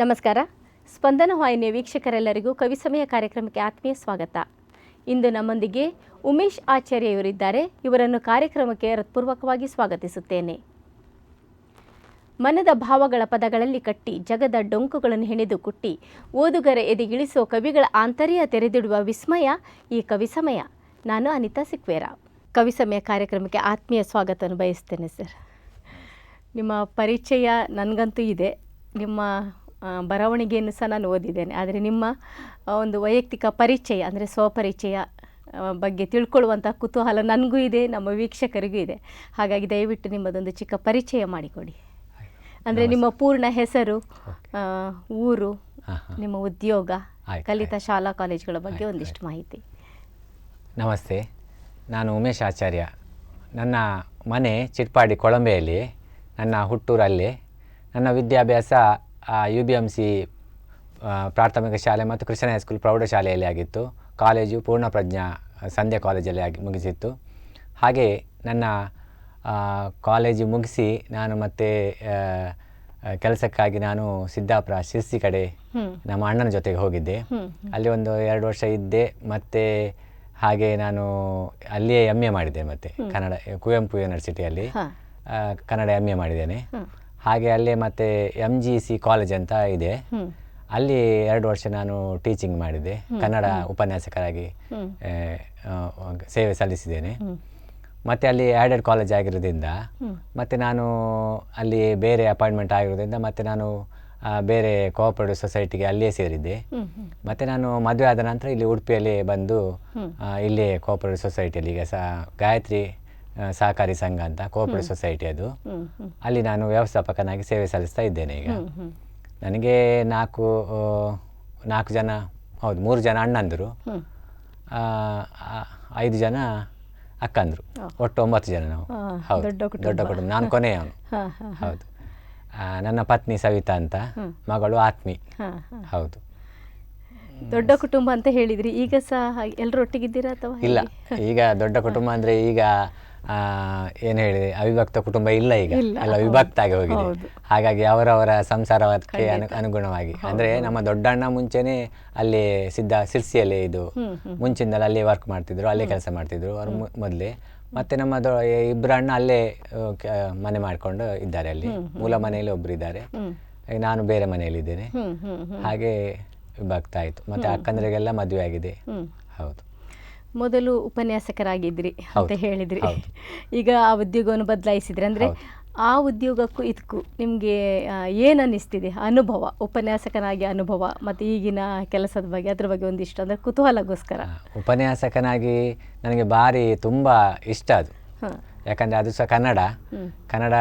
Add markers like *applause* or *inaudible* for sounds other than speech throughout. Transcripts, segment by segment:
ನಮಸ್ಕಾರ. ಸ್ಪಂದನ ವಾಹಿನಿಯ ವೀಕ್ಷಕರೆಲ್ಲರಿಗೂ ಕವಿ ಸಮಯ ಕಾರ್ಯಕ್ರಮಕ್ಕೆ ಆತ್ಮೀಯ ಸ್ವಾಗತ. ಇಂದು ನಮ್ಮೊಂದಿಗೆ ಉಮೇಶ್ ಆಚಾರ್ಯ ಇವರಿದ್ದಾರೆ. ಇವರನ್ನು ಕಾರ್ಯಕ್ರಮಕ್ಕೆ ಹೃತ್ಪೂರ್ವಕವಾಗಿ ಸ್ವಾಗತಿಸುತ್ತೇನೆ. ಮನದ ಭಾವಗಳ ಪದಗಳಲ್ಲಿ ಕಟ್ಟಿ ಜಗದ ಡೊಂಕುಗಳನ್ನು ಹೆಣೆದು ಕುಟ್ಟಿ ಓದುಗರ ಎದೆಗಿಳಿಸೋ ಕವಿಗಳ ಆಂತರ್ಯ ತೆರೆದಿಡುವ ವಿಸ್ಮಯ ಈ ಕವಿ ಸಮಯ. ನಾನು ಅನಿತಾ ಸಿಕ್ವೇರ. ಕವಿ ಸಮಯ ಕಾರ್ಯಕ್ರಮಕ್ಕೆ ಆತ್ಮೀಯ ಸ್ವಾಗತವನ್ನು ಬಯಸ್ತೇನೆ ಸರ್. ನಿಮ್ಮ ಪರಿಚಯ ನನಗಂತೂ ಇದೆ. ನಿಮ್ಮ ಬರವಣಿಗೆಯನ್ನು ಸಹ ನಾನು ಓದಿದ್ದೇನೆ. ಆದರೆ ನಿಮ್ಮ ಒಂದು ವೈಯಕ್ತಿಕ ಪರಿಚಯ ಅಂದರೆ ಸ್ವಪರಿಚಯ ಬಗ್ಗೆ ತಿಳ್ಕೊಳ್ಳುವಂಥ ಕುತೂಹಲ ನನಗೂ ಇದೆ ನಮ್ಮ ವೀಕ್ಷಕರಿಗೂ ಇದೆ. ಹಾಗಾಗಿ ದಯವಿಟ್ಟು ನಿಮ್ಮದೊಂದು ಚಿಕ್ಕ ಪರಿಚಯ ಮಾಡಿಕೊಡಿ. ಅಂದರೆ ನಿಮ್ಮ ಪೂರ್ಣ ಹೆಸರು ಊರು. ನಿಮ್ಮ ಉದ್ಯೋಗ ಕಲಿತ ಶಾಲಾ ಕಾಲೇಜುಗಳ ಬಗ್ಗೆ ಒಂದಿಷ್ಟು ಮಾಹಿತಿ. ನಮಸ್ತೆ. ನಾನು ಉಮೇಶ್ ಆಚಾರ್ಯ. ನನ್ನ ಮನೆ ಚಿಟ್ಪಾಡಿ ಕೊಳಂಬೆಯಲ್ಲಿ ನನ್ನ ಹುಟ್ಟೂರಲ್ಲಿ ನನ್ನ ವಿದ್ಯಾಭ್ಯಾಸ ಯು ಬಿ ಎಂ ಸಿ ಪ್ರಾಥಮಿಕ ಶಾಲೆ ಮತ್ತು ಕೃಷ್ಣ ಹೈಸ್ಕೂಲ್ ಪ್ರೌಢಶಾಲೆಯಲ್ಲಿ ಆಗಿತ್ತು. ಕಾಲೇಜು ಪೂರ್ಣ ಪ್ರಜ್ಞಾ ಸಂಧ್ಯಾ ಕಾಲೇಜಲ್ಲಿ ಆಗಿ ಮುಗಿಸಿತ್ತು. ಹಾಗೆ ನನ್ನ ಆ, ಕಾಲೇಜು ಮುಗಿಸಿ ನಾನು ಮತ್ತೆ ಕೆಲಸಕ್ಕಾಗಿ ನಾನು ಸಿದ್ದಾಪುರ ಶಿರ್ಸಿ ಕಡೆ ನಮ್ಮ ಅಣ್ಣನ ಜೊತೆಗೆ ಹೋಗಿದ್ದೆ. ಅಲ್ಲಿ ಒಂದು ಎರಡು ವರ್ಷ ಇದ್ದೆ ಮತ್ತೆ ಹಾಗೆ ನಾನು ಅಲ್ಲಿಯೇ ಎಂ ಎ ಮಾಡಿದ್ದೆ ಮತ್ತೆ ಕನ್ನಡ ಕುವೆಂಪು ಯೂನಿವರ್ಸಿಟಿಯಲ್ಲಿ ಕನ್ನಡ ಎಂ ಎ ಮಾಡಿದ್ದೇನೆ. ಹಾಗೆ ಅಲ್ಲೇ ಮತ್ತೆ ಎಂ ಜಿ ಸಿ ಕಾಲೇಜ್ ಅಂತ ಇದೆ. ಅಲ್ಲಿ ಎರಡು ವರ್ಷ ನಾನು ಟೀಚಿಂಗ್ ಮಾಡಿದೆ. ಕನ್ನಡ ಉಪನ್ಯಾಸಕರಾಗಿ ಸೇವೆ ಸಲ್ಲಿಸಿದ್ದೇನೆ. ಮತ್ತೆ ಅಲ್ಲಿ ಆ್ಯಡೆಡ್ ಕಾಲೇಜ್ ಆಗಿರೋದ್ರಿಂದ ಮತ್ತೆ ನಾನು ಅಲ್ಲಿ ಬೇರೆ ಅಪಾಯಿಂಟ್ಮೆಂಟ್ ಆಗಿರೋದ್ರಿಂದ ಮತ್ತೆ ನಾನು ಬೇರೆ ಕೋಆಪರೇಟಿವ್ ಸೊಸೈಟಿಗೆ ಅಲ್ಲಿಯೇ ಸೇರಿದ್ದೆ. ಮತ್ತು ನಾನು ಮದುವೆ ಆದ ನಂತರ ಇಲ್ಲಿ ಉಡುಪಿಯಲ್ಲಿ ಬಂದು ಇಲ್ಲಿ ಕೋಆಪರೇಟಿವ್ ಸೊಸೈಟಿಯಲ್ಲಿ ಈಗ ಸಹ ಗಾಯತ್ರಿ ಸಹಕಾರಿ ಸಂಘ ಅಂತ ಕೋಆಪರೇಟಿವ್ ಸೊಸೈಟಿ ಅದು. ಅಲ್ಲಿ ನಾನು ವ್ಯವಸ್ಥಾಪಕನಾಗಿ ಸೇವೆ ಸಲ್ಲಿಸ್ತಾ ಇದ್ದೇನೆ ಈಗ. ನನಗೆ ನಾಲ್ಕು ನಾಲ್ಕು ಜನ ಹೌದು ಮೂರು ಜನ ಅಣ್ಣಂದರು. ಐದು ಜನ ಅಕ್ಕಂದರು. ಒಟ್ಟು ಒಂಬತ್ತು ಜನ ನಾವು. ಹೌದು ದೊಡ್ಡ ಕುಟುಂಬ. ನಾನು ಕೊನೆಯವನು. *laughs* ಹಾಂ ಹೌದು. ನನ್ನ ಪತ್ನಿ ಸವಿತಾ ಅಂತ. ಮಗಳು ಆತ್ಮಿ. ಹೌದು. ದೊಡ್ಡ ಕುಟುಂಬ ಅಂತ ಹೇಳಿದ್ರಿ. ಈಗ ಸಹ ಎಲ್ಲರೂ ಒಟ್ಟಿಗಿದ್ದೀರಾ ಅಥವಾ ಇಲ್ಲ. ಈಗ ದೊಡ್ಡ ಕುಟುಂಬ ಅಂದ್ರೆ ಈಗ ಏನು ಹೇಳಿದೆ? ಅವಿಭಕ್ತ ಕುಟುಂಬ ಇಲ್ಲ ಈಗ. ಅಲ್ಲ ವಿಭಕ್ತ ಆಗಿ ಹೋಗಿದೆ. ಹಾಗಾಗಿ ಅವರವರ ಸಂಸಾರಕ್ಕೆ ಅನು ಅನುಗುಣವಾಗಿ. ಅಂದ್ರೆ ನಮ್ಮ ದೊಡ್ಡಣ್ಣ ಮುಂಚೆನೆ ಅಲ್ಲಿ ಸಿದ್ಧ ಸಿರ್ಸಿಯಲ್ಲೇ ಇದು ಹ್ಮ್. ಅಲ್ಲೇ ವರ್ಕ್ ಮಾಡ್ತಿದ್ರು ಅಲ್ಲೇ ಕೆಲಸ ಮಾಡ್ತಿದ್ರು ಅವ್ರ ಮೊದಲೇ. ಮತ್ತೆ ನಮ್ಮ ದೊ ಇಬ್ಬರು ಅಣ್ಣ ಅಲ್ಲೇ ಮನೆ ಮಾಡ್ಕೊಂಡು ಇದ್ದಾರೆ ಅಲ್ಲಿ. ಮೂಲ ಮನೆಯಲ್ಲಿ ಒಬ್ರು ಇದ್ದಾರೆ. ನಾನು ಬೇರೆ ಮನೆಯಲ್ಲಿದ್ದೇನೆ. ಹ್ಮ್ ಹ್ಮ್ ಹಾಗೆ ವಿಭಕ್ತ ಆಯ್ತು. ಮತ್ತೆ ಅಕ್ಕಂದ್ರಿಗೆಲ್ಲ ಮದುವೆ ಆಗಿದೆ. ಹೌದು. ಮೊದಲು ಉಪನ್ಯಾಸಕರಾಗಿದ್ರಿ ಅಂತ ಹೇಳಿದ್ರಿ. *laughs* ಈಗ ಆ ಉದ್ಯೋಗವನ್ನು ಬದಲಾಯಿಸಿದ್ರಿ. ಅಂದ್ರೆ ಆ ಉದ್ಯೋಗಕ್ಕೂ ಇದಕ್ಕೂ ನಿಮಗೆ ಏನು ಅನ್ನಿಸ್ತಿದೆ? ಅನುಭವ ಉಪನ್ಯಾಸಕನಾಗಿ ಅನುಭವ ಮತ್ತೆ ಈಗಿನ ಕೆಲಸದ ಬಗ್ಗೆ ಅದ್ರ ಬಗ್ಗೆ ಒಂದಿಷ್ಟು ಅಂದ್ರೆ ಕುತೂಹಲಗೋಸ್ಕರ. ಉಪನ್ಯಾಸಕನಾಗಿ ನನಗೆ ಭಾರಿ ತುಂಬ ಇಷ್ಟ ಅದು. ಯಾಕಂದ್ರೆ ಅದು ಸಹ ಕನ್ನಡ. ಕನ್ನಡ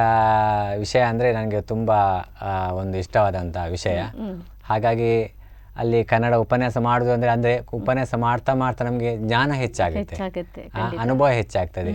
ವಿಷಯ ಅಂದ್ರೆ ನನಗೆ ತುಂಬ ಒಂದು ಇಷ್ಟವಾದಂಥ ವಿಷಯ. ಹಾಗಾಗಿ ಅಲ್ಲಿ ಕನ್ನಡ ಉಪನ್ಯಾಸ ಮಾಡುದು ಅಂದ್ರೆ ಅಂದ್ರೆ ಉಪನ್ಯಾಸ ಮಾಡ್ತಾ ಮಾಡ್ತಾ ನಮಗೆ ಜ್ಞಾನ ಹೆಚ್ಚಾಗುತ್ತೆ. ಅನುಭವ ಹೆಚ್ಚಾಗ್ತದೆ.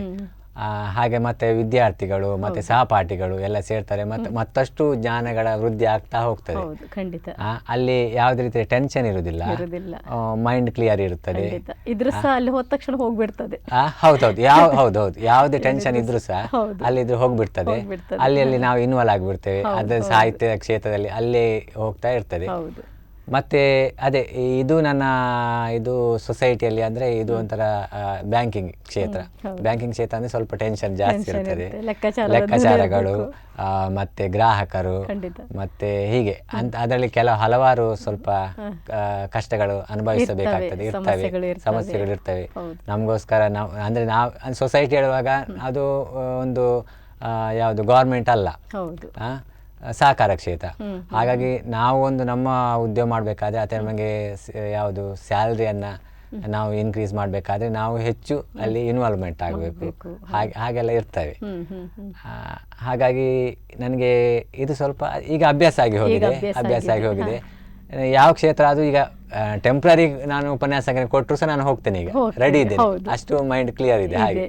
ಹಾಗೆ ಮತ್ತೆ ವಿದ್ಯಾರ್ಥಿಗಳು ಮತ್ತೆ ಸಹಪಾಠಿಗಳು ಎಲ್ಲ ಸೇರ್ತಾರೆ. ಮತ್ತೆ ಮತ್ತಷ್ಟು ಜ್ಞಾನಗಳ ವೃದ್ಧಿ ಆಗ್ತಾ ಹೋಗ್ತದೆ. ಅಲ್ಲಿ ಯಾವುದೇ ರೀತಿಯ ಟೆನ್ಷನ್ ಇರುದಿಲ್ಲ. ಇರುವುದಿಲ್ಲ ಮೈಂಡ್ ಕ್ಲಿಯರ್ ಇರುತ್ತದೆ. ಇದ್ರ ಸಹ ಅಲ್ಲಿ ಹೋದ ತಕ್ಷಣ ಹೋಗ್ಬಿಡ್ತದೆ. ಹೌದೌದು. ಯಾವ ಹೌದೌದು. ಯಾವುದೇ ಟೆನ್ಷನ್ ಇದ್ರು ಸಹ ಅಲ್ಲಿ ಇದ್ರೆ ಹೋಗ್ಬಿಡ್ತದೆ. ಅಲ್ಲಿ ಅಲ್ಲಿ ನಾವು ಇನ್ವಾಲ್ವ್ ಆಗ್ಬಿಡ್ತೇವೆ. ಅದ್ರ ಸಾಹಿತ್ಯ ಕ್ಷೇತ್ರದಲ್ಲಿ ಅಲ್ಲೇ ಹೋಗ್ತಾ ಇರ್ತದೆ. ಹೌದು. ಮತ್ತೆ ಅದೇ ಇದು ನನ್ನ ಇದು ಸೊಸೈಟಿಯಲ್ಲಿ ಅಂದ್ರೆ ಇದು ಒಂಥರ ಬ್ಯಾಂಕಿಂಗ್ ಕ್ಷೇತ್ರ. ಬ್ಯಾಂಕಿಂಗ್ ಕ್ಷೇತ್ರ ಅಂದ್ರೆ ಸ್ವಲ್ಪ ಟೆನ್ಷನ್ ಜಾಸ್ತಿ ಇರ್ತದೆ. ಲೆಕ್ಕಾಚಾರಗಳು ಮತ್ತೆ ಗ್ರಾಹಕರು ಮತ್ತೆ ಹೀಗೆ. ಅಂತ ಅದರಲ್ಲಿ ಕೆಲವು ಹಲವಾರು ಸ್ವಲ್ಪ ಕಷ್ಟಗಳು ಅನುಭವಿಸಬೇಕಾಗ್ತದೆ ಇರ್ತವೆ ಸಮಸ್ಯೆಗಳು ಇರ್ತವೆ. ನಮಗೋಸ್ಕರ ನಾವು ಅಂದ್ರೆ ನಾವು ಸೊಸೈಟಿ ಹೇಳುವಾಗ ಅದು ಒಂದು ಯಾವುದು ಗೌರ್ಮೆಂಟ್ ಅಲ್ಲ. ಸಹಕಾರ ಕ್ಷೇತ್ರ. ಹಾಗಾಗಿ ನಾವು ಒಂದು ನಮ್ಮ ಉದ್ಯೋಗ ಮಾಡಬೇಕಾದ್ರೆ ಅಥವಾ ನಮಗೆ ಯಾವುದು ಸ್ಯಾಲ್ರಿಯನ್ನು ನಾವು ಇನ್ಕ್ರೀಸ್ ಮಾಡಬೇಕಾದ್ರೆ ನಾವು ಹೆಚ್ಚು ಅಲ್ಲಿ ಇನ್ವಾಲ್ವ್ಮೆಂಟ್ ಆಗಬೇಕು. ಹಾಗೆ ಹಾಗೆಲ್ಲ ಇರ್ತವೆ. ಹಾಗಾಗಿ ನನಗೆ ಇದು ಸ್ವಲ್ಪ ಈಗ ಅಭ್ಯಾಸ ಆಗಿ ಹೋಗಿದೆ ಅಭ್ಯಾಸ ಅಭ್ಯಾಸ ಆಗಿ ಹೋಗಿದೆ. ಯಾವ ಕ್ಷೇತ್ರ ಅದು ಈಗ ಟೆಂಪ್ರರಿ ನಾನು ಉಪನ್ಯಾಸ ಕೊಟ್ಟರು ಸಹ ನಾನು ಹೋಗ್ತೇನೆ ಈಗ. ರೆಡಿ ಇದೆ ಅಷ್ಟು ಮೈಂಡ್ ಕ್ಲಿಯರ್ ಇದೆ ಹಾಗೆ.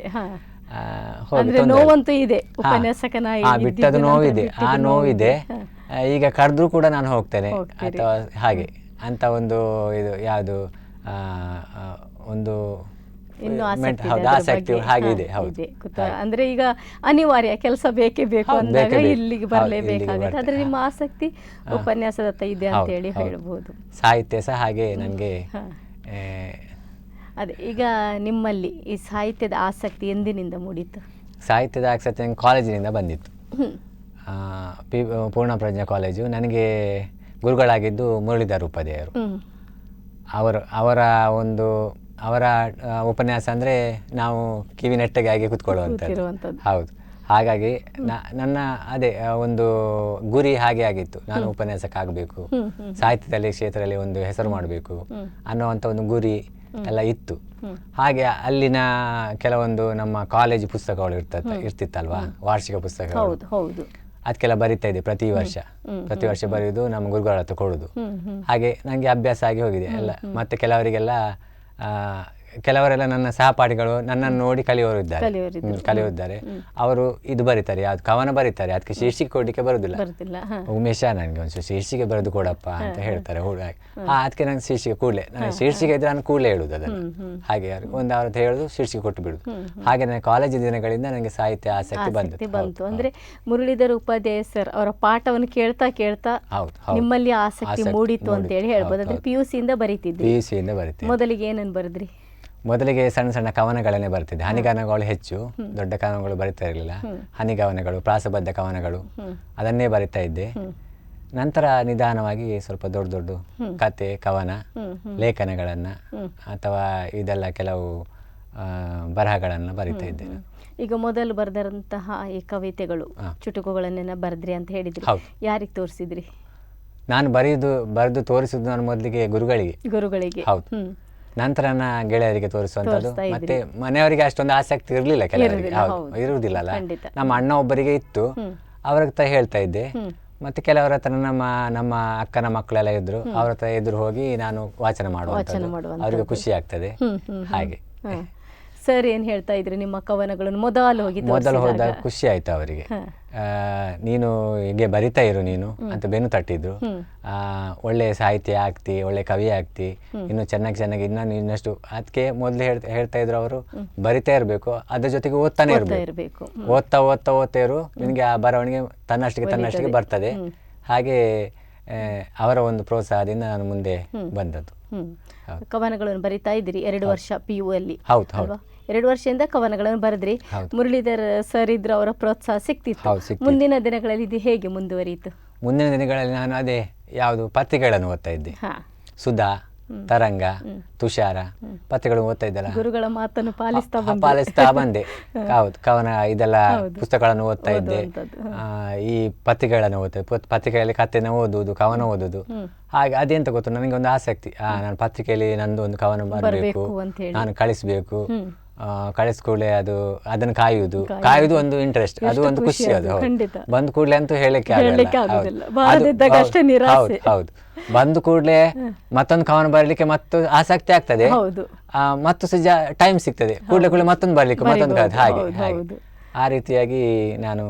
ನೋವಂತೂ ಇದೆ ಉಪನ್ಯಾಸಕನ ಬಿಟ್ಟದ್ದು ನೋವಿದೆ. ಆ ನೋವಿದೆ. ಈಗ ಕರೆದ್ರೂ ಕೂಡ ನಾನು ಹೋಗ್ತೇನೆ. ಅಥವಾ ಹಾಗೆ. ಅಂತ ಒಂದು ಇದು ಯಾವುದು ಒಂದು ಇನ್ನು ಆಸಕ್ತಿ ಇದೆ ಹೌದು ಅದ್ರ ಈಗ ಅನಿವಾರ್ಯ ಕೆಲಸ ಬೇಕೇ ಬೇಕು ಅಂದಾಗ ಇಲ್ಲಿಗೆ ಬರಲೇಬೇಕಾಗುತ್ತೆ. ಆದ್ರೆ ನಿಮ್ಮ ಆಸಕ್ತಿ. ಉಪನ್ಯಾಸದತ್ತ ಇದೆ ಅಂತ ಹೇಳಿ ಹೇಳಬಹುದು ಹೇಳ್ಬೋದು. ಸಾಹಿತ್ಯ ಸಹ ಹಾಗೆ ನನಗೆ. ಅದೇ ಈಗ ನಿಮ್ಮಲ್ಲಿ ಈ ಸಾಹಿತ್ಯದ ಆಸಕ್ತಿ ಎಂದಿನಿಂದ ಮೂಡಿತ್ತು? ಸಾಹಿತ್ಯದ ಆಸಕ್ತಿ ನಂಗೆ ಕಾಲೇಜಿನಿಂದ ಬಂದಿತ್ತು. ಪಿ ಪೂರ್ಣ ಪ್ರಜ್ಞಾ ಪೂರ್ಣಪ್ರಜ್ಞಾ ಕಾಲೇಜು ನನಗೆ ಗುರುಗಳಾಗಿದ್ದು ಮುರಳೀಧರ್ ಉಪಾಧ್ಯಾಯರು. ಅವರು ಅವರ ಒಂದು ಅವರ ಉಪನ್ಯಾಸ ಅಂದರೆ ನಾವು ಕಿವಿ ನೆಟ್ಟಗೆ ಆಗಿ ಕೂತ್ಕೊಳ್ಳುವಂಥದ್ದು. ಹೌದು. ಹಾಗಾಗಿ ನ- ನನ್ನ ಅದೇ ಒಂದು ಗುರಿ ಹಾಗೆ ಆಗಿತ್ತು. ನಾನು ಉಪನ್ಯಾಸಕ್ಕಾಗಬೇಕು. ಸಾಹಿತ್ಯದಲ್ಲಿ ಕ್ಷೇತ್ರದಲ್ಲಿ ಒಂದು ಹೆಸರು ಮಾಡಬೇಕು ಅನ್ನುವಂಥ ಒಂದು ಗುರಿ ಎಲ್ಲ ಇತ್ತು. ಹಾಗೆ ಅಲ್ಲಿನ ಕೆಲವೊಂದು ನಮ್ಮ ಕಾಲೇಜ್ ಪುಸ್ತಕಗಳು ಇರ್ತದೆ ಇರ್ತಿತ್ತಲ್ವಾ? ವಾರ್ಷಿಕ ಪುಸ್ತಕಗಳು. ಅದಕ್ಕೆಲ್ಲ ಬರಿತಾ ಇದೆ ಪ್ರತಿ ವರ್ಷ. ಪ್ರತಿ ವರ್ಷ ಬರೆಯುವುದು ನಮ್ಮ ಗುರುಗಳ ಹತ್ರ ಕೊಡುದು ಹಾಗೆ ನನಗೆ ಅಭ್ಯಾಸ ಆಗಿ ಹೋಗಿದೆ ಎಲ್ಲ. ಮತ್ತೆ ಕೆಲವರಿಗೆಲ್ಲ ಆ, ಕೆಲವರೆಲ್ಲ ನನ್ನ ಸಹಪಾಠಿಗಳು ನನ್ನನ್ನು ನೋಡಿ ಕಲಿಯೋರು ಇದ್ದಾರೆ ಕಲಿಯೋದಿದ್ದಾರೆ ಕಲಿಯೋರಿದ್ದಾರೆ. ಅವರು ಇದು ಬರೀತಾರೆ ಅದು ಕವನ ಬರೀತಾರೆ ಅದಕ್ಕೆ ಶೀರ್ಷಿಕೆ ಕೊಡ್ಲಿಕ್ಕೆ ಬರುದಿಲ್ಲ. ಉಮೇಶ ನನಗೆ ಒಂದು ಶೀರ್ಷಿಕೆ ಬರೆದು ಕೊಡಪ್ಪ ಅಂತ ಹೇಳ್ತಾರೆ ಹುಡುಗ ಹಾ. ಅದಕ್ಕೆ ನಂಗೆ ಶೀರ್ಷಿಕೆ ಕೂಡಲೇ. ನನಗೆ ಶೀರ್ಷಿಕೆ ಇದ್ರೆ ನಾನು ಕೂಡಲೇ ಹೇಳುದು ಅದನ್ನು. ಹಾಗೆ ಅವ್ರು ಒಂದು ಅವ್ರದ್ದು ಹೇಳುದು ಶೀರ್ಷಿಕೆ ಕೊಟ್ಟು ಬಿಡುದು. ಹಾಗೆ ನನ್ನ ಕಾಲೇಜು ದಿನಗಳಿಂದ ನನಗೆ ಸಾಹಿತ್ಯ ಆಸಕ್ತಿ ಬಂದಿತ್ತು. ಬಂತು. ಅಂದ್ರೆ ಮುರಳೀಧರ ಉಪಾಧ್ಯಾಯ ಸರ್ ಅವರ ಪಾಠವನ್ನು ಕೇಳ್ತಾ ಕೇಳ್ತಾ ನಿಮ್ಮಲ್ಲಿ ಆಸಕ್ತಿ ಮೂಡಿತು ಅಂತ ಹೇಳಿ. ಹೇಳ್ಬೋದು. ಅಂದ್ರೆ. ಪಿ ಯು ಸಿಯಿಂದ ಬರೀತಿದ್ರಿ ಪಿ ಯು ಸಿಯಿಂದ ಬರುತ್ತೆ ಮೊದಲಿಗೆ ಏನನ್ನು ಬರೆದ್ರಿ? ಮೊದಲಿಗೆ ಸಣ್ಣ ಸಣ್ಣ ಕವನಗಳನ್ನೇ ಬರ್ತಿದ್ದೆ ಹನಿಗವನಗಳು ಹೆಚ್ಚು ದೊಡ್ಡ ಕವನಗಳು ಬರಿತಾ ಇರಲಿಲ್ಲ. ಹನಿಗವನಗಳು ಪ್ರಾಸಬದ್ಧ ಕವನಗಳು ಅದನ್ನೇ ಬರಿತಾ ಇದ್ದೆ. ನಂತರ ನಿಧಾನವಾಗಿ ಸ್ವಲ್ಪ ದೊಡ್ಡ ದೊಡ್ಡ ಕತೆ ಕವನ ಲೇಖನಗಳನ್ನು ಅಥವಾ ಇದೆಲ್ಲ ಕೆಲವು ಬರಹಗಳನ್ನು ಬರಿತಾ ಇದ್ದೆ ಈಗ ಮೊದಲು ಬರೆದಂತಹ ಈ ಕವಿತೆಗಳು. ಚುಟುಕುಗಳನ್ನೆಲ್ಲ ಬರೆದ್ರಿ ಅಂತ ಹೇಳಿದ್ರಿ. ಯಾರಿಗೆ ತೋರಿಸಿದ್ರಿ? ನಾನು ಬರೆಯುದು ಬರೆದು ತೋರಿಸಿದ್ದು ನಾನು ಮೊದಲಿಗೆ ಗುರುಗಳಿಗೆ. ಗುರುಗಳಿಗೆ. ಹೌದು. ನಂತರ ಗೆಳೆಯರಿಗೆ ತೋರಿಸುವಂತದ್ದು ಮತ್ತೆ ಮನೆಯವರಿಗೆ ಅಷ್ಟೊಂದು ಆಸಕ್ತಿ ಇರಲಿಲ್ಲ ಕೆಲವರಿಗೆ. ಇರುವುದಿಲ್ಲ, ಖಂಡಿತ. ನಮ್ಮ ಅಣ್ಣ ಒಬ್ಬರಿಗೆ ಇತ್ತು. ಅವ್ರ ಹತ್ರ ಹೇಳ್ತಾ ಇದ್ದೆ. ಮತ್ತೆ ಕೆಲವರ ಹತ್ರ ನಮ್ಮ ನಮ್ಮ ಅಕ್ಕನ ಮಕ್ಕಳೆಲ್ಲ ಇದ್ರು. ಅವ್ರ ಹತ್ರ ಎದುರು ಹೋಗಿ ನಾನು ವಾಚನ ಮಾಡುವಂಥದ್ದು. ಮಾಡುವಂಥದ್ದು. ಅವರಿಗೆ ಖುಷಿ ಆಗ್ತದೆ. ಹಾಗೆ. ಸರ್ ಏನ್ ಹೇಳ್ತಾ ಇದ್ರಿ ನಿಮ್ಮ ಕವನಗಳನ್ನು? ಮೊದಲು ಹೋಗಿ ಮೊದಲು ಹೋದಾಗ ಖುಷಿ ಆಯ್ತು ಅವರಿಗೆ. ನೀನು ಹೀಗೆ ಬರಿತಾ ಇರು ನೀನು ಅಂತ ಬೆನ್ನು ತಟ್ಟಿದ್ರು ಒಳ್ಳೆ ಸಾಹಿತ್ಯ ಆಗ್ತಿ ಒಳ್ಳೆ ಕವಿ ಆಗ್ತಿ ಇನ್ನು ಚೆನ್ನಾಗಿ ಚೆನ್ನಾಗಿ ಇನ್ನ ನೀನು ಇನ್ನಷ್ಟು ಅದಕ್ಕೆ ಮೊದಲು ಹೇಳ್ತಾ ಹೇಳ್ತಾ ಇದ್ರು ಅವರು ಬರಿತಾ ಇರಬೇಕು ಅದ್ರ ಜೊತೆಗೆ ಓದ್ತಾನೆ ಓದ್ತಾ ಇರಬೇಕು. ಓದ್ತಾ ಓದ್ತಾ ಓದ್ತಾ ಇರು ನಿನಗೆ ಆ ಬರವಣಿಗೆ ತನ್ನಷ್ಟಿಗೆ ತನ್ನಷ್ಟಿಗೆ ಬರ್ತದೆ. ಹಾಗೆ ಅವರ ಒಂದು ಪ್ರೋತ್ಸಾಹದಿಂದ ನಾನು ಮುಂದೆ ಬಂದದ್ದು. ಕವನಗಳನ್ನು ಬರಿತಾ ಇದ್ದೀರಿ ಎರಡು ವರ್ಷ ಪಿ ಯು ಅಲ್ಲಿ ಹೌದು ಹೌದು. ಎರಡು ವರ್ಷದಿಂದ ಕವನಗಳನ್ನು ಬರೆದ್ರಿ. ಮುರಳೀಧರ್ ಸರ್ ಇದ್ರು ಅವರ ಪ್ರೋತ್ಸಾಹ ಸಿಕ್ತಿತ್ತು. ಮುಂದಿನ ದಿನಗಳಲ್ಲಿ ಇದು ಹೇಗೆ ಮುಂದುವರಿಯಿತು? ಮುಂದಿನ ದಿನಗಳಲ್ಲಿ ನಾನು ಅದೇ ಯಾವುದು ಪತ್ರಿಕೆಗಳನ್ನು ಓದ್ತಾ ಇದ್ದೆ. ಸುಧಾ ತರಂಗ ತುಷಾರ ಪತ್ರಿಕೆಗಳು ಓದ್ತಾ ಇದ್ದಲ್ಲ. ಗುರುಗಳ ಮಾತನ್ನು ಪಾಲಿಸ್ತಾ. ಪಾಲಿಸ್ತಾ ಬಂದೆ. *laughs* ಹೌದು ಕವನ ಇದೆಲ್ಲ ಪುಸ್ತಕಗಳನ್ನು ಓದ್ತಾ ಇದ್ದೆ. ಆ, ಈ ಪತ್ರಿಕೆಗಳನ್ನು ಓದ್ತಾ ಪತ್- ಪತ್ರಿಕೆಯಲ್ಲಿ ಕಥೆನ ಓದುವುದು ಕವನ ಓದುದು ಹಾಗೆ ಅದೆಂತ ಗೊತ್ತು? ನನಗೆ ಒಂದು ಆಸಕ್ತಿ. ನಾನು ಪತ್ರಿಕೆಯಲ್ಲಿ ನಂದು ಒಂದು ಕವನ ಬರಬೇಕು. ನಾನು ಕಳಿಸ್ಬೇಕು. ಹ್ಮ್. ಕಳಿಸ್ ಕೂಡಲೇ ಅದು ಅದನ್ನ ಕಾಯುವುದು. ಕಾಯುವುದು. ಒಂದು ಇಂಟ್ರೆಸ್ಟ್ ಅದು ಒಂದು ಖುಷಿ ಅದು. ಬಂದ ಕೂಡಲೇ ಅಂತೂ ಹೇಳಕ್ಕೆ. ಹೌದು. ಹೌದು, ಬಂದ ಕೂಡಲೇ ಮತ್ತೊಂದು ಕವನ ಬರಲಿಕ್ಕೆ ಮತ್ತು ಆಸಕ್ತಿ ಆಗ್ತದೆ. ಮತ್ತು ಸಹ ಟೈಮ್ ಸಿಗ್ತದೆ. ಕೂಡಲೇ ಕೂಡಲೇ ಮತ್ತೊಂದು ಬರ್ಲಿಕ್ಕೆ ಮತ್ತೊಂದು ಹಾಗೆ ಹಾಗೆ. ಆ ರೀತಿಯಾಗಿ ನಾನು